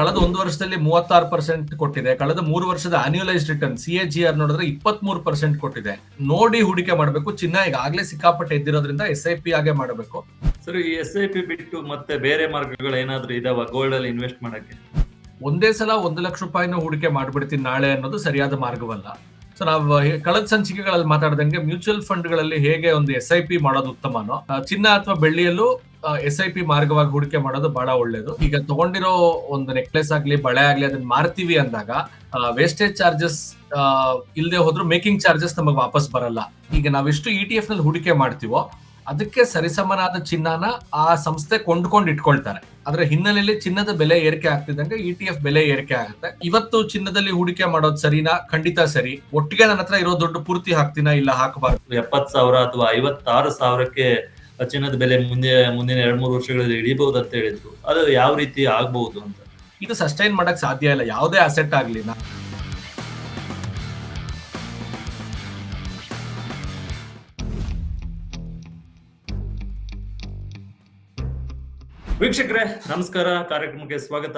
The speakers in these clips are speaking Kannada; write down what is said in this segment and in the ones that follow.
ಕಳೆದ ಒಂದು ವರ್ಷದಲ್ಲಿ ಮೂವತ್ತಾರು ಪರ್ಸೆಂಟ್ ಕೊಟ್ಟಿದೆ. ಕಳೆದ ಮೂರು ವರ್ಷದ annualised return C A G R ನೋಡಿದ್ರೆ ಇಪ್ಪತ್ತ್ ಮೂರು ಪರ್ಸೆಂಟ್ ಕೊಟ್ಟಿದೆ. ನೋಡಿ ಹೂಡಿಕೆ ಮಾಡಬೇಕು. ಚಿನ್ನ ಈಗಾಗಲೇ ಸಿಕ್ಕಾಪಟ್ಟೆ ಎದ್ದಿರೋದ್ರಿಂದ ಎಸ್ ಐ ಪಿ ಆಗೇ ಮಾಡಬೇಕು. ಸರ್ ಈ ಎಸ್ ಐ ಪಿ ಬಿಟ್ಟು ಮತ್ತೆ ಬೇರೆ ಮಾರ್ಗಗಳು ಏನಾದ್ರೂ ಇದಾವ ಗೋಲ್ಡ್ ಅಲ್ಲಿ ಇನ್ವೆಸ್ಟ್ ಮಾಡಕ್ಕೆ? ಒಂದೇ ಸಲ ಒಂದು ಲಕ್ಷ ರೂಪಾಯಿನ ಹೂಡಿಕೆ ಮಾಡ್ಬಿಡ್ತೀನಿ ನಾಳೆ ಅನ್ನೋದು ಸರಿಯಾದ ಮಾರ್ಗವಲ್ಲ. ಸೊ ನಾವು ಕಳೆದ ಸಂಚಿಕೆಗಳಲ್ಲಿ ಮಾತಾಡ್ದಂಗೆ ಮ್ಯೂಚುವಲ್ ಫಂಡ್ಗಳಲ್ಲಿ ಹೇಗೆ ಒಂದು ಎಸ್ ಐ ಪಿ ಮಾಡೋದು ಉತ್ತಮನೋ ಚಿನ್ನ ಅಥವಾ ಬೆಳ್ಳಿಯಲ್ಲೂ ಎಸ್ ಐ ಪಿ ಮಾರ್ಗವಾಗಿ ಹೂಡಿಕೆ ಮಾಡೋದು ಬಹಳ ಒಳ್ಳೇದು. ಈಗ ತಗೊಂಡಿರೋ ಒಂದು ನೆಕ್ಲೆಸ್ ಆಗ್ಲಿ, ಬಳೆ ಆಗ್ಲಿ ಅದನ್ನ ಮಾರ್ತೀವಿ ಅಂದಾಗ ವೇಸ್ಟೇಜ್ ಚಾರ್ಜಸ್ ಇಲ್ಲದೆ ಹೋದ್ರು ಮೇಕಿಂಗ್ ಚಾರ್ಜಸ್ ನಮಗೆ ವಾಪಸ್ ಬರಲ್ಲ. ಈಗ ನಾವೆಷ್ಟು ಇ ಟಿ ಎಫ್ನಲ್ಲಿ ಹೂಡಿಕೆ ಮಾಡ್ತೀವೋ, ಅದಕ್ಕೆ ಸರಿಸಮನಾದ ಚಿನ್ನನ ಆ ಸಂಸ್ಥೆ ಕೊಂಡ್ಕೊಂಡು ಇಟ್ಕೊಳ್ತಾರೆ. ಅದರ ಹಿನ್ನೆಲೆಯಲ್ಲಿ ಚಿನ್ನದ ಬೆಲೆ ಏರಿಕೆ ಆಗ್ತಿದ್ದಂಗೆ ಇ ಟಿ ಎಫ್ ಬೆಲೆ ಏರಿಕೆ ಆಗುತ್ತೆ. ಇವತ್ತು ಚಿನ್ನದಲ್ಲಿ ಹೂಡಿಕೆ ಮಾಡೋದು ಸರಿನಾ? ಖಂಡಿತ ಸರಿ. ಒಟ್ಟಿಗೆ ನನ್ನ ಹತ್ರ ಇರೋ ದುಡ್ಡು ಪೂರ್ತಿ ಹಾಕ್ತೀನಾ ಇಲ್ಲ ಹಾಕಬಾರ್ದು? ಎಪ್ಪತ್ ಸಾವಿರ ಅಥವಾ ಐವತ್ತಾರು ಸಾವಿರಕ್ಕೆ ಚಿನ್ನದ ಬೆಲೆ ಮುಂದೆ ಮುಂದಿನ ಎರಡ್ ಮೂರು ವರ್ಷಗಳಲ್ಲಿ ಇಳಿಬಹುದು ಅಂತ ಹೇಳಿದ್ರು. ಅದು ಯಾವ ರೀತಿ ಆಗ್ಬಹುದು ಅಂತ? ಇದು ಸಸ್ಟೈನ್ ಮಾಡಕ್ ಸಾಧ್ಯ ಇಲ್ಲ. ಯಾವುದೇ ಅಸೆಟ್ ಆಗ್ಲಿ ವೀಕ್ಷಕರೇ ನಮಸ್ಕಾರ. ಕಾರ್ಯಕ್ರಮಕ್ಕೆ ಸ್ವಾಗತ.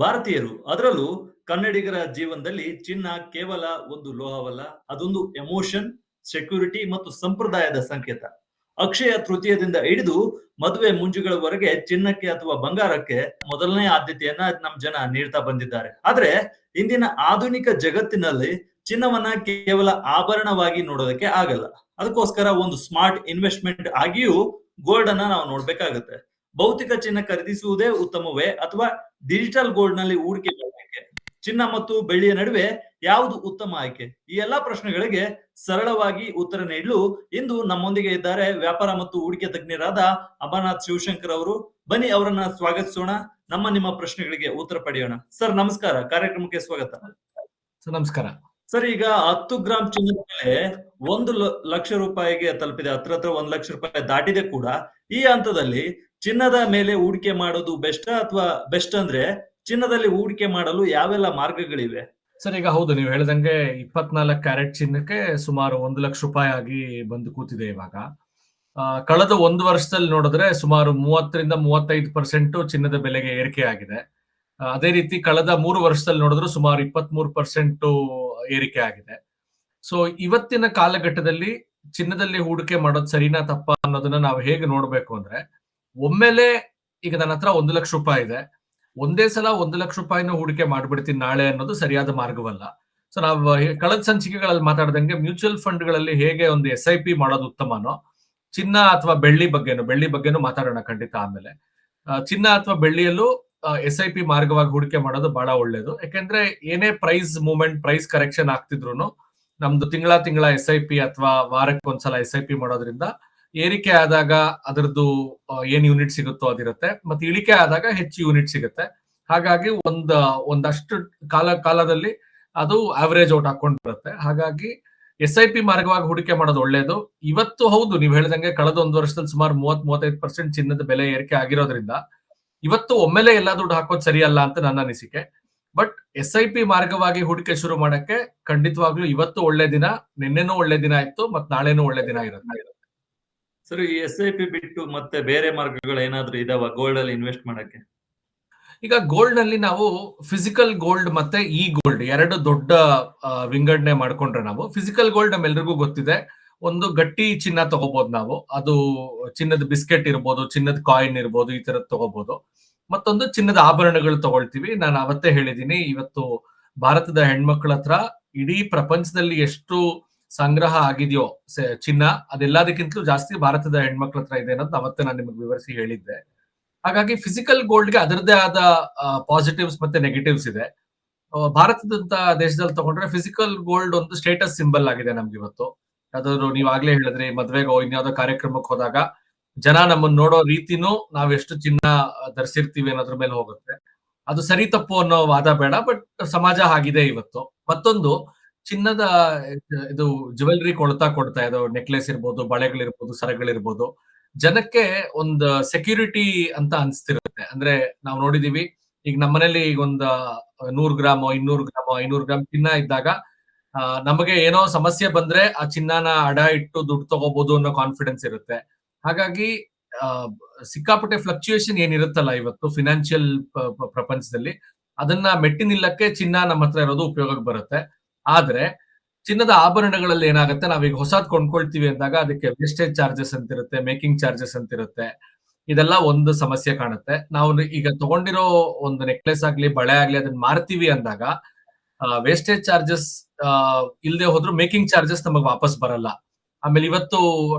ಭಾರತೀಯರು ಅದರಲ್ಲೂ ಕನ್ನಡಿಗರ ಜೀವನದಲ್ಲಿ ಚಿನ್ನ ಕೇವಲ ಒಂದು ಲೋಹವಲ್ಲ ಅದೊಂದು ಎಮೋಷನ್ ಸೆಕ್ಯೂರಿಟಿ ಮತ್ತು ಸಂಪ್ರದಾಯದ ಸಂಕೇತ. ಅಕ್ಷಯ ತೃತೀಯದಿಂದ ಹಿಡಿದು ಮದುವೆ ಮುಂಜುಗಳವರೆಗೆ ಚಿನ್ನಕ್ಕೆ ಅಥವಾ ಬಂಗಾರಕ್ಕೆ ಮೊದಲನೇ ಆದ್ಯತೆಯನ್ನ ನಮ್ ಜನ ನೀಡ್ತಾ ಬಂದಿದ್ದಾರೆ. ಆದ್ರೆ ಇಂದಿನ ಆಧುನಿಕ ಜಗತ್ತಿನಲ್ಲಿ ಚಿನ್ನವನ್ನ ಕೇವಲ ಆಭರಣವಾಗಿ ನೋಡೋದಕ್ಕೆ ಆಗಲ್ಲ. ಅದಕ್ಕೋಸ್ಕರ ಒಂದು ಸ್ಮಾರ್ಟ್ ಇನ್ವೆಸ್ಟ್ಮೆಂಟ್ ಆಗಿಯೂ ಗೋಲ್ಡ್ ಅನ್ನ ನಾವು ನೋಡ್ಬೇಕಾಗತ್ತೆ. ಭೌತಿಕ ಚಿನ್ನ ಖರೀದಿಸುವುದೇ ಉತ್ತಮವೇ ಅಥವಾ ಡಿಜಿಟಲ್ ಗೋಲ್ಡ್ನಲ್ಲಿ ಹೂಡಿಕೆ ಚಿನ್ನ ಮತ್ತು ಬೆಳ್ಳಿಯ ನಡುವೆ ಯಾವುದು ಉತ್ತಮ ಆಯ್ಕೆ? ಈ ಎಲ್ಲಾ ಪ್ರಶ್ನೆಗಳಿಗೆ ಸರಳವಾಗಿ ಉತ್ತರ ನೀಡಲು ಇಂದು ನಮ್ಮೊಂದಿಗೆ ಇದ್ದಾರೆ ವ್ಯಾಪಾರ ಮತ್ತು ಹೂಡಿಕೆ ತಜ್ಞರಾದ ಅಮರನಾಥ್ ಶಿವಶಂಕರ್ ಅವರು. ಬನ್ನಿ ಅವರನ್ನ ಸ್ವಾಗತಿಸೋಣ. ನಮ್ಮ ನಿಮ್ಮ ಪ್ರಶ್ನೆಗಳಿಗೆ ಉತ್ತರ ಪಡೆಯೋಣ. ಸರ್ ನಮಸ್ಕಾರ. ಕಾರ್ಯಕ್ರಮಕ್ಕೆ ಸ್ವಾಗತ. ಸರ್ ನಮಸ್ಕಾರ. ಸರ್ ಈಗ ಹತ್ತು ಗ್ರಾಂ ಚಿನ್ನದ ಮೇಲೆ ಒಂದು ಲಕ್ಷ ರೂಪಾಯಿಗೆ ತಲುಪಿದೆ. ಹತ್ರ ಹತ್ರ ಒಂದ್ ಲಕ್ಷ ರೂಪಾಯಿ ದಾಟಿದೆ ಕೂಡ. ಈ ಹಂತದಲ್ಲಿ ಚಿನ್ನದ ಮೇಲೆ ಹೂಡಿಕೆ ಮಾಡೋದು ಬೆಸ್ಟ್ ಅಥವಾ ಬೆಸ್ಟ್ ಅಂದ್ರೆ ಚಿನ್ನದಲ್ಲಿ ಹೂಡಿಕೆ ಮಾಡಲು ಯಾವೆಲ್ಲ ಮಾರ್ಗಗಳಿವೆ? ಸರ್, ಈಗ ಹೌದು, ನೀವು ಹೇಳಿದಂಗೆ ಇಪ್ಪತ್ನಾಲ್ಕು ಕ್ಯಾರೆಟ್ ಚಿನ್ನಕ್ಕೆ ಸುಮಾರು ಒಂದು ಲಕ್ಷ ರೂಪಾಯಿ ಆಗಿ ಬಂದು ಕೂತಿದೆ ಇವಾಗ. ಕಳೆದ ಒಂದು ವರ್ಷದಲ್ಲಿ ನೋಡಿದ್ರೆ ಸುಮಾರು ಮೂವತ್ತರಿಂದ ಮೂವತ್ತೈದು ಪರ್ಸೆಂಟ್ ಚಿನ್ನದ ಬೆಲೆಗೆ ಏರಿಕೆ ಆಗಿದೆ. ಅದೇ ರೀತಿ ಕಳೆದ ಮೂರು ವರ್ಷದಲ್ಲಿ ನೋಡಿದ್ರು ಸುಮಾರು ಇಪ್ಪತ್ತ್ ಮೂರು ಪರ್ಸೆಂಟ್ ಏರಿಕೆ ಆಗಿದೆ. ಸೊ ಇವತ್ತಿನ ಕಾಲಘಟ್ಟದಲ್ಲಿ ಚಿನ್ನದಲ್ಲಿ ಹೂಡಿಕೆ ಮಾಡೋದು ಸರಿನಾ ತಪ್ಪ ಅನ್ನೋದನ್ನ ನಾವು ಹೇಗೆ ನೋಡ್ಬೇಕು ಅಂದ್ರೆ, ಒಮ್ಮೆಲೆ ಈಗ ನನ್ನ ಹತ್ರ ಒಂದು ಲಕ್ಷ ರೂಪಾಯಿ ಇದೆ. ಒಂದೇ ಸಲ ಒಂದು ಲಕ್ಷ ರೂಪಾಯಿನ ಹೂಡಿಕೆ ಮಾಡ್ಬಿಡ್ತೀನಿ ನಾಳೆ ಅನ್ನೋದು ಸರಿಯಾದ ಮಾರ್ಗವಲ್ಲ. ಸೊ ನಾವು ಕಳೆದ ಸಂಚಿಕೆಗಳಲ್ಲಿ ಮಾತಾಡ್ದಂಗೆ ಮ್ಯೂಚುವಲ್ ಫಂಡ್ಗಳಲ್ಲಿ ಹೇಗೆ ಒಂದು ಎಸ್ ಐ ಪಿ ಮಾಡೋದು ಉತ್ತಮನೋ, ಚಿನ್ನ ಅಥವಾ ಬೆಳ್ಳಿ ಬಗ್ಗೆನು, ಬೆಳ್ಳಿ ಬಗ್ಗೆನೂ ಮಾತಾಡೋಣ ಖಂಡಿತ ಆಮೇಲೆ. ಚಿನ್ನ ಅಥವಾ ಬೆಳ್ಳಿಯಲ್ಲೂ ಎಸ್ ಐ ಪಿ ಮಾರ್ಗವಾಗಿ ಹೂಡಿಕೆ ಮಾಡೋದು ಬಹಳ ಒಳ್ಳೇದು. ಯಾಕೆಂದ್ರೆ ಏನೇ ಪ್ರೈಸ್ ಮೂವ್ಮೆಂಟ್ ಪ್ರೈಸ್ ಕರೆಕ್ಷನ್ ಆಗ್ತಿದ್ರು ನಮ್ದು ತಿಂಗಳ ತಿಂಗಳ ಎಸ್ ಐ ಪಿ ಅಥವಾ ವಾರಕ್ಕೆ ಒಂದ್ಸಲ ಎಸ್ ಐ ಪಿ ಮಾಡೋದ್ರಿಂದ ಏರಿಕೆ ಆದಾಗ ಅದರದ್ದು ಏನ್ ಯೂನಿಟ್ ಸಿಗುತ್ತೋ ಅದಿರುತ್ತೆ. ಮತ್ತೆ ಇಳಿಕೆ ಆದಾಗ ಹೆಚ್ಚು ಯೂನಿಟ್ ಸಿಗುತ್ತೆ. ಹಾಗಾಗಿ ಒಂದ್, ಒಂದಷ್ಟು ಕಾಲ, ಕಾಲದಲ್ಲಿ ಅದು ಆವರೇಜ್ ಔಟ್ ಹಾಕೊಂಡ್ ಬರುತ್ತೆ. ಹಾಗಾಗಿ ಎಸ್ ಐ ಪಿ ಮಾರ್ಗವಾಗಿ ಹೂಡಿಕೆ ಮಾಡೋದು ಒಳ್ಳೇದು. ಇವತ್ತು ಹೌದು, ನೀವು ಹೇಳ್ದಂಗೆ ಕಳೆದ ಒಂದು ವರ್ಷದಲ್ಲಿ ಸುಮಾರು ಮೂವತ್ ಮೂವತ್ತೈದು ಪರ್ಸೆಂಟ್ ಚಿನ್ನದ ಬೆಲೆ ಏರಿಕೆ ಆಗಿರೋದ್ರಿಂದ ಇವತ್ತು ಒಮ್ಮೆಲೆ ಎಲ್ಲ ದುಡ್ಡು ಹಾಕೋದು ಸರಿಯಲ್ಲ ಅಂತ ನನ್ನ ಅನಿಸಿಕೆ. ಬಟ್ ಎಸ್ ಐ ಪಿ ಮಾರ್ಗವಾಗಿ ಹೂಡಿಕೆ ಶುರು ಮಾಡಕ್ಕೆ ಖಂಡಿತವಾಗ್ಲೂ ಇವತ್ತು ಒಳ್ಳೆ ದಿನ, ನಿನ್ನೆನೂ ಒಳ್ಳೆ ದಿನ ಇತ್ತು, ಮತ್ತೆ ನಾಳೆನೂ ಒಳ್ಳೆ ದಿನ ಇರುತ್ತೆ. ಸರ್, ಈ ಎಸ್ ಐ ಪಿ ಬಿಟ್ಟು ಮತ್ತೆ ಬೇರೆ ಮಾರ್ಗಗಳು ಏನಾದ್ರೂ ಇದಾವ ಗೋಲ್ಡ್ ಅಲ್ಲಿ ಇನ್ವೆಸ್ಟ್ ಮಾಡಕ್ಕೆ? ಈಗ ಗೋಲ್ಡ್ನಲ್ಲಿ ನಾವು ಫಿಸಿಕಲ್ ಗೋಲ್ಡ್ ಮತ್ತೆ ಇ ಗೋಲ್ಡ್ ಎರಡು ದೊಡ್ಡ ವಿಂಗಡಣೆ ಮಾಡ್ಕೊಂಡ್ರೆ ನಾವು ಫಿಸಿಕಲ್ ಗೋಲ್ಡ್ ನಮ್ಮೆಲ್ರಿಗೂ ಗೊತ್ತಿದೆ. ಒಂದು ಗಟ್ಟಿ ಚಿನ್ನ ತಗೋಬಹುದು ನಾವು. ಅದು ಚಿನ್ನದ ಬಿಸ್ಕೆಟ್ ಇರ್ಬೋದು, ಚಿನ್ನದ ಕಾಯಿನ್ ಇರ್ಬೋದು, ಈ ತರದ್ ತಗೋಬಹುದು ಮತ್ತೊಂದು ಚಿನ್ನದ ಆಭರಣಗಳು ತಗೊಳ್ತೀವಿ. ನಾನು ಅವತ್ತೇ ಹೇಳಿದ್ದೀನಿ, ಇವತ್ತು ಭಾರತದ ಹೆಣ್ಮಕ್ಳ ಹತ್ರ ಇಡೀ ಪ್ರಪಂಚದಲ್ಲಿ ಎಷ್ಟು ಸಂಗ್ರಹ ಆಗಿದೆಯೋ ಚಿನ್ನ, ಅದೆಲ್ಲದಕ್ಕಿಂತಲೂ ಜಾಸ್ತಿ ಭಾರತದ ಹೆಣ್ಮಕ್ಳ ಹತ್ರ ಇದೆ ಅನ್ನೋದು ಅವತ್ತೇ ನಾನು ನಿಮಗೆ ವಿವರಿಸಿ ಹೇಳಿದ್ದೆ. ಹಾಗಾಗಿ ಫಿಸಿಕಲ್ ಗೋಲ್ಡ್ಗೆ ಅದರದೇ ಆದ ಪಾಸಿಟಿವ್ಸ್ ಮತ್ತೆ ನೆಗೆಟಿವ್ಸ್ ಇದೆ. ಭಾರತದಂತ ದೇಶದಲ್ಲಿ ತಗೊಂಡ್ರೆ ಫಿಸಿಕಲ್ ಗೋಲ್ಡ್ ಒಂದು ಸ್ಟೇಟಸ್ ಸಿಂಬಲ್ ಆಗಿದೆ ನಮ್ಗೆ ಇವತ್ತು. ಯಾವ್ದಾದ್ರು ನೀವಾಗ್ಲೇ ಹೇಳಿದ್ರಿ, ಮದ್ವೆಗೋ, ಇನ್ಯಾವುದೋ ಕಾರ್ಯಕ್ರಮಕ್ಕೆ ಹೋದಾಗ ಜನ ನಮ್ಮನ್ನ ನೋಡೋ ರೀತಿನೂ ನಾವ್ ಎಷ್ಟು ಚಿನ್ನ ಧರಿಸಿರ್ತೀವಿ ಅನ್ನೋದ್ರ ಮೇಲೆ ಹೋಗುತ್ತೆ. ಅದು ಸರಿ ತಪ್ಪು ಅನ್ನೋ ವಾದ ಬೇಡ, ಬಟ್ ಸಮಾಜ ಆಗಿದೆ ಇವತ್ತು. ಮತ್ತೊಂದು ಚಿನ್ನದ, ಇದು ಜುವೆಲ್ರಿ ಕೊಳ್ತಾ ಕೊಡ್ತಾ ಇದ್ದಾವೆ ನೆಕ್ಲೆಸ್ ಇರ್ಬೋದು ಬಳೆಗಳಿರ್ಬೋದು ಸರಗಳಿರ್ಬೋದು ಜನಕ್ಕೆ ಒಂದು ಸೆಕ್ಯೂರಿಟಿ ಅಂತ ಅನ್ಸ್ತಿರುತ್ತೆ. ಅಂದ್ರೆ ನಾವು ನೋಡಿದೀವಿ, ಈಗ ನಮ್ಮನೇಲಿ ಈಗ ಒಂದ್ ನೂರ್ ಗ್ರಾಮ್, ಇನ್ನೂರು ಗ್ರಾಮ್, ಐನೂರು ಗ್ರಾಮ್ ಚಿನ್ನ ಇದ್ದಾಗ ನಮಗೆ ಏನೋ ಸಮಸ್ಯೆ ಬಂದ್ರೆ ಆ ಚಿನ್ನನ ಅಡ ಇಟ್ಟು ದುಡ್ಡು ತಗೋಬಹುದು ಅನ್ನೋ ಕಾನ್ಫಿಡೆನ್ಸ್ ಇರುತ್ತೆ. ಹಾಗಾಗಿ ಸಿಕ್ಕಾಪಟ್ಟೆ ಫ್ಲಕ್ಚುಯೇಷನ್ ಏನಿರುತ್ತಲ್ಲ ಇವತ್ತು ಫಿನಾನ್ಷಿಯಲ್ ಪ್ರಪಂಚದಲ್ಲಿ, ಅದನ್ನ ಮೆಟ್ಟಿ ನಿಲ್ಲಕ್ಕೆ ಚಿನ್ನ ನಮ್ಮ ಹತ್ರ ಇರೋದು ಉಪಯೋಗಕ್ಕೆ ಬರುತ್ತೆ. ಆದ್ರೆ ಚಿನ್ನದ ಆಭರಣಗಳಲ್ಲಿ ಏನಾಗುತ್ತೆ? ನಾವೀಗ ಹೊಸದ್ ಕೊಂಡ್ಕೊಳ್ತೀವಿ ಅಂದಾಗ ಅದಕ್ಕೆ ವೇಸ್ಟೇಜ್ ಚಾರ್ಜಸ್ ಅಂತ ಇರುತ್ತೆ ಮೇಕಿಂಗ್ ಚಾರ್ಜಸ್ ಅಂತ ಇರುತ್ತೆ ಇದೆಲ್ಲ ಒಂದು ಸಮಸ್ಯೆ ಕಾಣುತ್ತೆ. ನಾವು ಈಗ ತಗೊಂಡಿರೋ ಒಂದು ನೆಕ್ಲೆಸ್ ಆಗ್ಲಿ, ಬಳೆ ಆಗ್ಲಿ ಅದನ್ನ ಮಾರ್ತೀವಿ ಅಂದಾಗ ವೇಸ್ಟೇಜ್ ಚಾರ್ಜಸ್ ಇಲ್ಲದೆ ಹೋದ್ರು ಮೇಕಿಂಗ್ ಚಾರ್ಜಸ್ ನಮಗೆ ವಾಪಸ್ ಬರಲ್ಲ. ಆಮೇಲೆ ಇವತ್ತು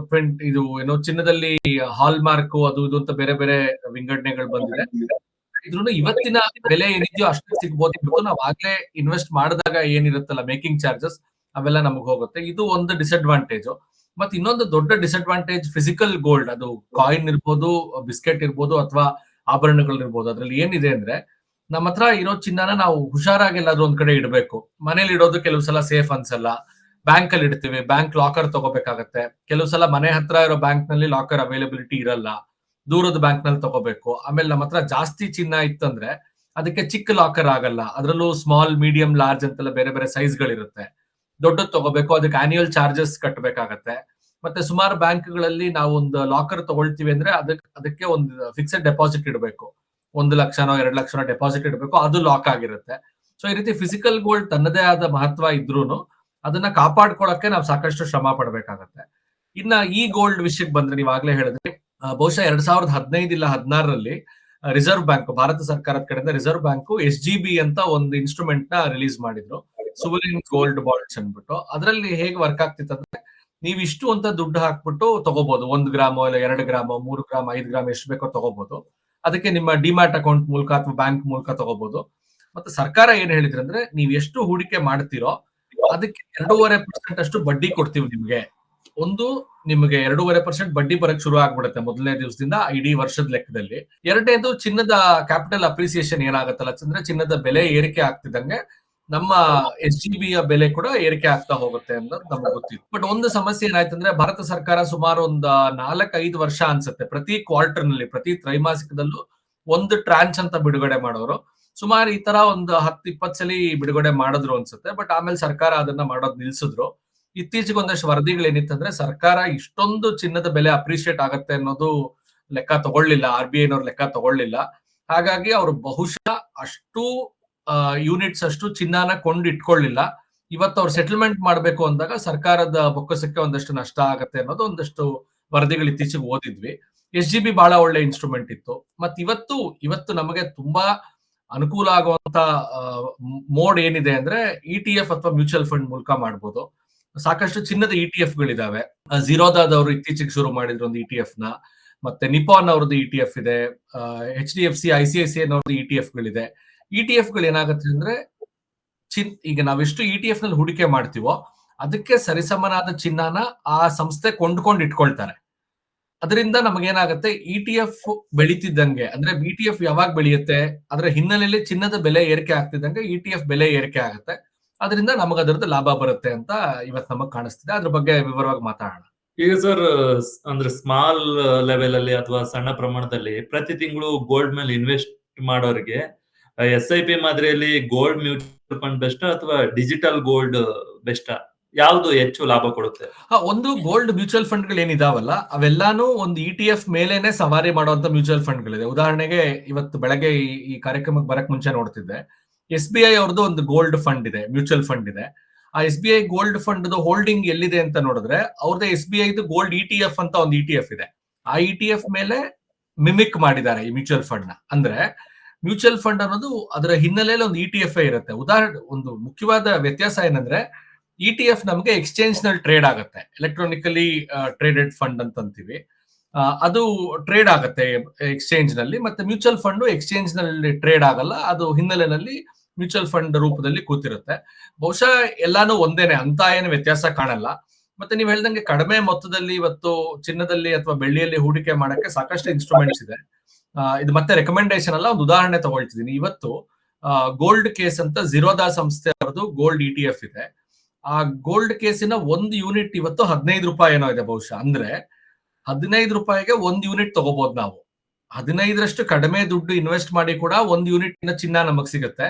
ಟ್ವೆಂಟ್ ಇದು ಏನೋ ಚಿನ್ನದಲ್ಲಿ ಹಾಲ್ ಮಾರ್ಕ್ ಅದು ಇದು ಅಂತ ಬೇರೆ ಬೇರೆ ವಿಂಗಡಣೆಗಳು ಬಂದಿದೆ. ಇದ್ರೂ ಇವತ್ತಿನ ಬೆಲೆ ಏನಿದೆಯೋ ಅಷ್ಟು ಸಿಗ್ಬೋದು. ಬಿಟ್ಟು ನಾವು ಆಗ್ಲೇ ಇನ್ವೆಸ್ಟ್ ಮಾಡಿದಾಗ ಏನಿರುತ್ತಲ್ಲ ಮೇಕಿಂಗ್ ಚಾರ್ಜಸ್ ಅವೆಲ್ಲ ನಮಗೆ ಹೋಗುತ್ತೆ. ಇದು ಒಂದು ಡಿಸ್ಅಡ್ವಾಂಟೇಜ್ ಮತ್ತೆ ಇನ್ನೊಂದು ದೊಡ್ಡ ಡಿಸ್ಅಡ್ವಾಂಟೇಜ್ ಫಿಸಿಕಲ್ ಗೋಲ್ಡ್ ಅದು ಕಾಯಿನ್ ಇರ್ಬೋದು ಬಿಸ್ಕೆಟ್ ಇರ್ಬೋದು ಅಥವಾ ಆಭರಣಗಳು ಇರ್ಬೋದು ಅದ್ರಲ್ಲಿ ಏನಿದೆ ಅಂದ್ರೆ ನಮ್ಮ ಹತ್ರ ಇರೋ ಚಿನ್ನನ ನಾವು ಹುಷಾರಾಗಿ ಎಲ್ಲಾದ್ರೂ ಒಂದ್ ಕಡೆ ಇಡಬೇಕು. ಮನೇಲಿ ಇಡೋದು ಕೆಲವು ಸಲ ಸೇಫ್ ಅನ್ಸಲ್ಲ. ಬ್ಯಾಂಕ್ ಅಲ್ಲಿ ಇಡ್ತೀವಿ, ಬ್ಯಾಂಕ್ ಲಾಕರ್ ತಗೋಬೇಕಾಗತ್ತೆ. ಕೆಲವು ಸಲ ಮನೆ ಹತ್ರ ಇರೋ ಬ್ಯಾಂಕ್ನಲ್ಲಿ ಲಾಕರ್ ಅವೈಲಬಿಲಿಟಿ ಇರಲ್ಲ. ದೂರದ ಬ್ಯಾಂಕ್ನಲ್ಲಿ ತಗೋಬೇಕು. ಆಮೇಲೆ ನಮ್ಮ ಹತ್ರ ಜಾಸ್ತಿ ಚಿನ್ನ ಇತ್ತಂದ್ರೆ ಅದಕ್ಕೆ ಚಿಕ್ಕ ಲಾಕರ್ ಆಗಲ್ಲ. ಅದರಲ್ಲೂ ಸ್ಮಾಲ್, ಮೀಡಿಯಂ, ಲಾರ್ಜ್ ಅಂತೆಲ್ಲ ಬೇರೆ ಬೇರೆ ಸೈಜ್ ಗಳಿರುತ್ತೆ ದೊಡ್ಡದು ತಗೋಬೇಕು, ಅದಕ್ಕೆ ಆನ್ಯುವಲ್ ಚಾರ್ಜಸ್ ಕಟ್ಟಬೇಕಾಗತ್ತೆ ಮತ್ತೆ ಸುಮಾರು ಬ್ಯಾಂಕ್ಗಳಲ್ಲಿ ನಾವು ಒಂದು ಲಾಕರ್ ತಗೊಳ್ತೀವಿ ಅಂದ್ರೆ ಅದಕ್ಕೆ ಅದಕ್ಕೆ ಒಂದು ಫಿಕ್ಸೆಡ್ ಡೆಪಾಸಿಟ್ ಇಡಬೇಕು. ಒಂದು ಲಕ್ಷನೋ, ಎರಡು ಲಕ್ಷನೋ ಡೆಪಾಸಿಟ್ ಇಡಬೇಕು, ಅದು ಲಾಕ್ ಆಗಿರುತ್ತೆ. ಸೊ ಈ ರೀತಿ ಫಿಸಿಕಲ್ ಗೋಲ್ಡ್ ತನ್ನದೇ ಆದ ಮಹತ್ವ ಇದ್ರೂನು ಅದನ್ನ ಕಾಪಾಡ್ಕೊಳಕ್ಕೆ ನಾವು ಸಾಕಷ್ಟು ಶ್ರಮ ಪಡಬೇಕಾಗತ್ತೆ. ಇನ್ನ ಈ ಗೋಲ್ಡ್ ವಿಷಯಕ್ಕೆ ಬಂದ್ರೆ ನೀವಾಗ್ಲೇ ಹೇಳಿದ್ರಿ ಬಹುಶಃ ಎರಡ್ ಸಾವಿರದ ಹದಿನೈದು ಇಲ್ಲ ಹದಿನಾರರಲ್ಲಿ ರಿಸರ್ವ್ ಬ್ಯಾಂಕ್ ಭಾರತ ಸರ್ಕಾರದ ಕಡೆಯಿಂದ reserve bank S G B ಅಂತ ಒಂದು ಇನ್ಸ್ಟ್ರೂಮೆಂಟ್ನ ರಿಲೀಸ್ ಮಾಡಿದ್ರು. ಸುವರಿನ್ ಗೋಲ್ಡ್ ಬಾಂಡ್ಸ್ ಅನ್ಬಿಟ್ಟು ಅದರಲ್ಲಿ ಹೇಗೆ ವರ್ಕ್ ಆಗ್ತಿತ್ತು ಅಂದ್ರೆ, ನೀವು ಇಷ್ಟು ಅಂತ ದುಡ್ಡು ಹಾಕ್ಬಿಟ್ಟು ತಗೋಬಹುದು ಒಂದು ಗ್ರಾಮೋ ಇಲ್ಲ ಎರಡು ಗ್ರಾಮೋ, ಮೂರು ಗ್ರಾಮ್, ಐದು ಗ್ರಾಮ್ ಎಷ್ಟು ಬೇಕೋ ತಗೋಬಹುದು ಅದಕ್ಕೆ ನಿಮ್ಮ ಡಿಮ್ಯಾಟ್ ಅಕೌಂಟ್ ಮೂಲಕ ಅಥವಾ ಬ್ಯಾಂಕ್ ಮೂಲಕ ತಗೋಬಹುದು ಮತ್ತೆ ಸರ್ಕಾರ ಏನ್ ಹೇಳಿದ್ರೆ ಅಂದ್ರೆ, ನೀವು ಎಷ್ಟು ಹೂಡಿಕೆ ಮಾಡ್ತೀರೋ, ಅದಕ್ಕೆ ಎರಡೂವರೆ ಪರ್ಸೆಂಟ್ ಅಷ್ಟು ಬಡ್ಡಿ ಕೊಡ್ತೀವಿ ನಿಮ್ಗೆ. ಒಂದು ನಿಮಗೆ ಎರಡೂವರೆ ಪರ್ಸೆಂಟ್ ಬಡ್ಡಿ ಬರಕ್ ಶುರು ಆಗ್ಬಿಡುತ್ತೆ ಮೊದಲನೇ ದಿವಸದಿಂದ ಇಡೀ ವರ್ಷದ ಲೆಕ್ಕದಲ್ಲಿ. ಎರಡನೇದು ಚಿನ್ನದ ಕ್ಯಾಪಿಟಲ್ ಅಪ್ರಿಸಿಯೇಷನ್ ಏನಾಗುತ್ತಲ್ಲ ಅಂದ್ರೆ ಚಿನ್ನದ ಬೆಲೆ ಏರಿಕೆ ಆಗ್ತಿದ್ದಂಗೆ ನಮ್ಮ ಎಸ್ ಜಿ ಬಿ ಯ ಬೆಲೆ ಕೂಡ ಏರಿಕೆ ಆಗ್ತಾ ಹೋಗುತ್ತೆ ಅನ್ನೋದು ನಮ್ಗೆ ಗೊತ್ತಿತ್ತು. ಬಟ್ ಒಂದು ಸಮಸ್ಯೆ ಏನಾಯ್ತು ಅಂದ್ರೆ ಭಾರತ ಸರ್ಕಾರ ಸುಮಾರು ಒಂದು ನಾಲ್ಕೈದು ವರ್ಷ ಅನ್ಸುತ್ತೆ. ಪ್ರತಿ ಕ್ವಾರ್ಟರ್ನಲ್ಲಿ, ಪ್ರತಿ ತ್ರೈಮಾಸಿಕದಲ್ಲೂ ಒಂದು ಟ್ರಾನ್ಸ್ ಅಂತ ಬಿಡುಗಡೆ ಮಾಡೋರು. ಸುಮಾರು ಈ ತರ ಒಂದು ಹತ್ತು, ಇಪ್ಪತ್ತು ಸಲ ಬಿಡುಗಡೆ ಮಾಡಿದ್ರು ಅನ್ಸುತ್ತೆ. ಬಟ್ ಆಮೇಲೆ ಸರ್ಕಾರ ಅದನ್ನ ಮಾಡೋದ್ ನಿಲ್ಸಿದ್ರು. ಇತ್ತೀಚೆಗೆ ಒಂದಷ್ಟು ವರದಿಗಳು ಏನಿತ್ತಂದ್ರೆ, ಸರ್ಕಾರ ಇಷ್ಟೊಂದು ಚಿನ್ನದ ಬೆಲೆ ಅಪ್ರಿಶಿಯೇಟ್ ಆಗತ್ತೆ ಅನ್ನೋದು ಲೆಕ್ಕ ತಗೊಳ್ಳಿಲ್ಲ ಆರ್ ಬಿ ಐನವ್ರ ಲೆಕ್ಕ ತಗೊಳ್ಳಿಲ್ಲ. ಹಾಗಾಗಿ ಅವರು ಬಹುಶಃ ಅಷ್ಟು ಯೂನಿಟ್ಸ್ ಅಷ್ಟು ಚಿನ್ನನ ಕೊಂಡು ಇಟ್ಕೊಳ್ಳಿಲ್ಲ. ಇವತ್ತು ಅವ್ರು ಸೆಟಲ್ಮೆಂಟ್ ಮಾಡಬೇಕು ಅಂದಾಗ ಸರ್ಕಾರದ ಬೊಕ್ಕಸಕ್ಕೆ ಒಂದಷ್ಟು ನಷ್ಟ ಆಗತ್ತೆ ಅನ್ನೋದು ಒಂದಷ್ಟು ವರದಿಗಳು ಇತ್ತೀಚೆಗೆ ಓದಿದ್ವಿ. ಎಸ್ ಜಿ ಬಿ ಬಹಳ ಒಳ್ಳೆ ಇನ್ಸ್ಟ್ರೂಮೆಂಟ್ ಇತ್ತು. ಮತ್ ಇವತ್ತು ಇವತ್ತು ನಮಗೆ ತುಂಬಾ ಅನುಕೂಲ ಆಗುವಂತ ಮೋಡ್ ಏನಿದೆ ಅಂದ್ರೆ ಇ ಟಿ ಎಫ್ ಅಥವಾ ಮ್ಯೂಚುವಲ್ ಫಂಡ್ ಮೂಲಕ ಮಾಡ್ಬೋದು. ಸಾಕಷ್ಟು ಚಿನ್ನದ ಇ ಟಿ ಎಫ್ ಗಳಿದಾವೆ. ಜಿರೋದಾದವರು ಇತ್ತೀಚೆಗೆ ಶುರು ಮಾಡಿದ್ರು ಒಂದು ಇ ಟಿ ಎಫ್ನ. ಮತ್ತೆ ನಿಪಾನ್ ಅವ್ರದ್ದು ಇ ಟಿ ಎಫ್ ಇದೆ. H D F C I C I C I E T ಗಳಿದೆ. ಇ ಟಿ ಎಫ್ಗಳು ಏನಾಗುತ್ತೆ ಅಂದ್ರೆ, ಚಿನ್, ಈಗ ನಾವೆಷ್ಟು ಇ ಟಿ ಎಫ್ನಲ್ಲಿ ಹೂಡಿಕೆ ಮಾಡ್ತೀವೋ, ಅದಕ್ಕೆ ಸರಿಸಮನಾದ ಚಿನ್ನನ ಆ ಸಂಸ್ಥೆ ಕೊಂಡ್ಕೊಂಡು ಇಟ್ಕೊಳ್ತಾರೆ. ಅದರಿಂದ ನಮಗೇನಾಗುತ್ತೆ ಇ ಟಿ ಎಫ್ ಬೆಳಿತಿದ್ದಂಗೆ, ಅಂದ್ರೆ ಬಿ ಟಿ ಎಫ್ ಯಾವಾಗ ಬೆಳೆಯುತ್ತೆ, ಅದರ ಹಿನ್ನೆಲೆಯಲ್ಲಿ ಚಿನ್ನದ ಬೆಲೆ ಏರಿಕೆ ಆಗ್ತಿದ್ದಂಗೆ ಇ ಟಿ ಎಫ್ ಬೆಲೆ ಏರಿಕೆ ಆಗುತ್ತೆ. ಅದರಿಂದ ನಮಗೆ ಅದರದ್ದು ಲಾಭ ಬರುತ್ತೆ ಅಂತ ಇವತ್ತು ನಮಗ್ ಕಾಣಿಸ್ತಿದೆ. ಅದ್ರ ಬಗ್ಗೆ ವಿವರವಾಗಿ ಮಾತಾಡೋಣ. ಈಗ ಸರ್ ಅಂದ್ರೆ ಸ್ಮಾಲ್ ಲೆವೆಲ್ ಅಲ್ಲಿ ಅಥವಾ ಸಣ್ಣ ಪ್ರಮಾಣದಲ್ಲಿ ಪ್ರತಿ ತಿಂಗಳು ಗೋಲ್ಡ್ ಮೇಲೆ ಇನ್ವೆಸ್ಟ್ ಮಾಡೋರಿಗೆ ಎಸ್ ಐ ಪಿ ಮಾದರಿಯಲ್ಲಿ ಗೋಲ್ಡ್ ಮ್ಯೂಚುವಲ್ ಫಂಡ್ ಬೆಸ್ಟ್ ಅಥವಾ ಡಿಜಿಟಲ್ ಗೋಲ್ಡ್ ಬೆಸ್ಟ್ ಯಾವ್ದು ಹೆಚ್ಚು ಲಾಭ ಕೊಡುತ್ತೆ? ಒಂದು ಗೋಲ್ಡ್ ಮ್ಯೂಚುವಲ್ ಫಂಡ್ಗಳು ಏನಿದಾವಲ್ಲ ಅವೆಲ್ಲಾನು ಒಂದು ಇ ಟಿ ಎಫ್ ಮೇಲೇನೆ ಸವಾರಿ ಮಾಡುವಂತ ಮ್ಯೂಚುವಲ್ ಫಂಡ್ ಗಳಿದೆ. ಉದಾಹರಣೆಗೆ ಇವತ್ತು ಬೆಳಗ್ಗೆ ಈ ಕಾರ್ಯಕ್ರಮಕ್ಕೆ ಬರಕ್ ಮುಂಚೆ ನೋಡ್ತಿದ್ದೆ. ಎಸ್ ಬಿ ಐ ಅವ್ರದ್ದು ಒಂದು ಗೋಲ್ಡ್ ಫಂಡ್ ಇದೆ, ಮ್ಯೂಚುವಲ್ ಫಂಡ್ ಇದೆ. ಆ S B I gold fund holding ಎಲ್ಲಿದೆ ಅಂತ ನೋಡಿದ್ರೆ ಅವ್ರದ್ದು ಎಸ್ ಬಿ ಐದು ಗೋಲ್ಡ್ ಇ ಟಿ ಎಫ್ ಅಂತ ಒಂದು ಇ ಟಿ ಎಫ್ ಇದೆ. ಆ ಇ ಟಿ ಎಫ್ ಮೇಲೆ ಮಿಮಿಕ್ ಮಾಡಿದ್ದಾರೆ ಈ ಮ್ಯೂಚುವಲ್ ಫಂಡ್ನ ಅಂದ್ರೆ ಮ್ಯೂಚುವಲ್ ಫಂಡ್ ಅನ್ನೋದು ಅದರ ಹಿನ್ನೆಲೆಯಲ್ಲಿ ಒಂದು ಇ ಟಿ ಎಫ್ ಇರುತ್ತೆ. ಉದಾಹರಣೆ ಒಂದು ಮುಖ್ಯವಾದ ವ್ಯತ್ಯಾಸ ಏನಂದ್ರೆ, ಇ ಟಿ ಎಫ್ ನಮಗೆ ಎಕ್ಸ್ಚೇಂಜ್ನಲ್ಲಿ ಟ್ರೇಡ್ ಆಗುತ್ತೆ. ಎಲೆಕ್ಟ್ರಾನಿಕಲಿ ಟ್ರೇಡೆಡ್ ಫಂಡ್ ಅಂತ ಅಂತೀವಿ ಅದು ಟ್ರೇಡ್ ಆಗುತ್ತೆ ಎಕ್ಸ್ಚೇಂಜ್ನಲ್ಲಿ ಮತ್ತೆ ಮ್ಯೂಚುವಲ್ ಫಂಡ್ ಎಕ್ಸ್ಚೇಂಜ್ನಲ್ಲಿ ಟ್ರೇಡ್ ಆಗಲ್ಲ. ಅದು ಹಿನ್ನೆಲೆಯಲ್ಲಿ ಮ್ಯೂಚುವಲ್ ಫಂಡ್ ರೂಪದಲ್ಲಿ ಕೂತಿರುತ್ತೆ. ಬಹುಶಃ ಎಲ್ಲಾನು ಒಂದೇನೆ, ಅಂತ ಏನು ವ್ಯತ್ಯಾಸ ಕಾಣಲ್ಲ. ಮತ್ತೆ ನೀವು ಹೇಳ್ದಂಗೆ ಕಡಿಮೆ ಮೊತ್ತದಲ್ಲಿ ಇವತ್ತು ಚಿನ್ನದಲ್ಲಿ ಅಥವಾ ಬೆಳ್ಳಿಯಲ್ಲಿ ಹೂಡಿಕೆ ಮಾಡಕ್ಕೆ ಸಾಕಷ್ಟು ಇನ್ಸ್ಟ್ರೂಮೆಂಟ್ಸ್ ಇದೆ. ಇದು ಮತ್ತೆ ರೆಕಮೆಂಡೇಶನ್ ಅಲ್ಲ, ಒಂದು ಉದಾಹರಣೆ ತಗೊಳ್ತಿದ್ದೀನಿ. ಇವತ್ತು ಗೋಲ್ಡ್ ಕೇಸ್ ಅಂತ ಜಿರೋದಾ ಸಂಸ್ಥೆ ಅವರದು ಗೋಲ್ಡ್ ಇ ಎಫ್ ಇದೆ. ಆ ಗೋಲ್ಡ್ ಕೇಸಿನ ಒಂದು ಯೂನಿಟ್ ಇವತ್ತು ಹದಿನೈದು ರೂಪಾಯಿ ಏನೋ ಇದೆ ಬಹುಶಃ. ಅಂದ್ರೆ ಹದಿನೈದು ರೂಪಾಯಿಗೆ ಒಂದು ಯೂನಿಟ್ ತಗೋಬಹುದು ನಾವು. ಹದಿನೈದರಷ್ಟು ಕಡಿಮೆ ದುಡ್ಡು ಇನ್ವೆಸ್ಟ್ ಮಾಡಿ ಕೂಡ ಒಂದು ಯೂನಿಟ್ ಚಿನ್ನ ನಮಗ್ ಸಿಗುತ್ತೆ.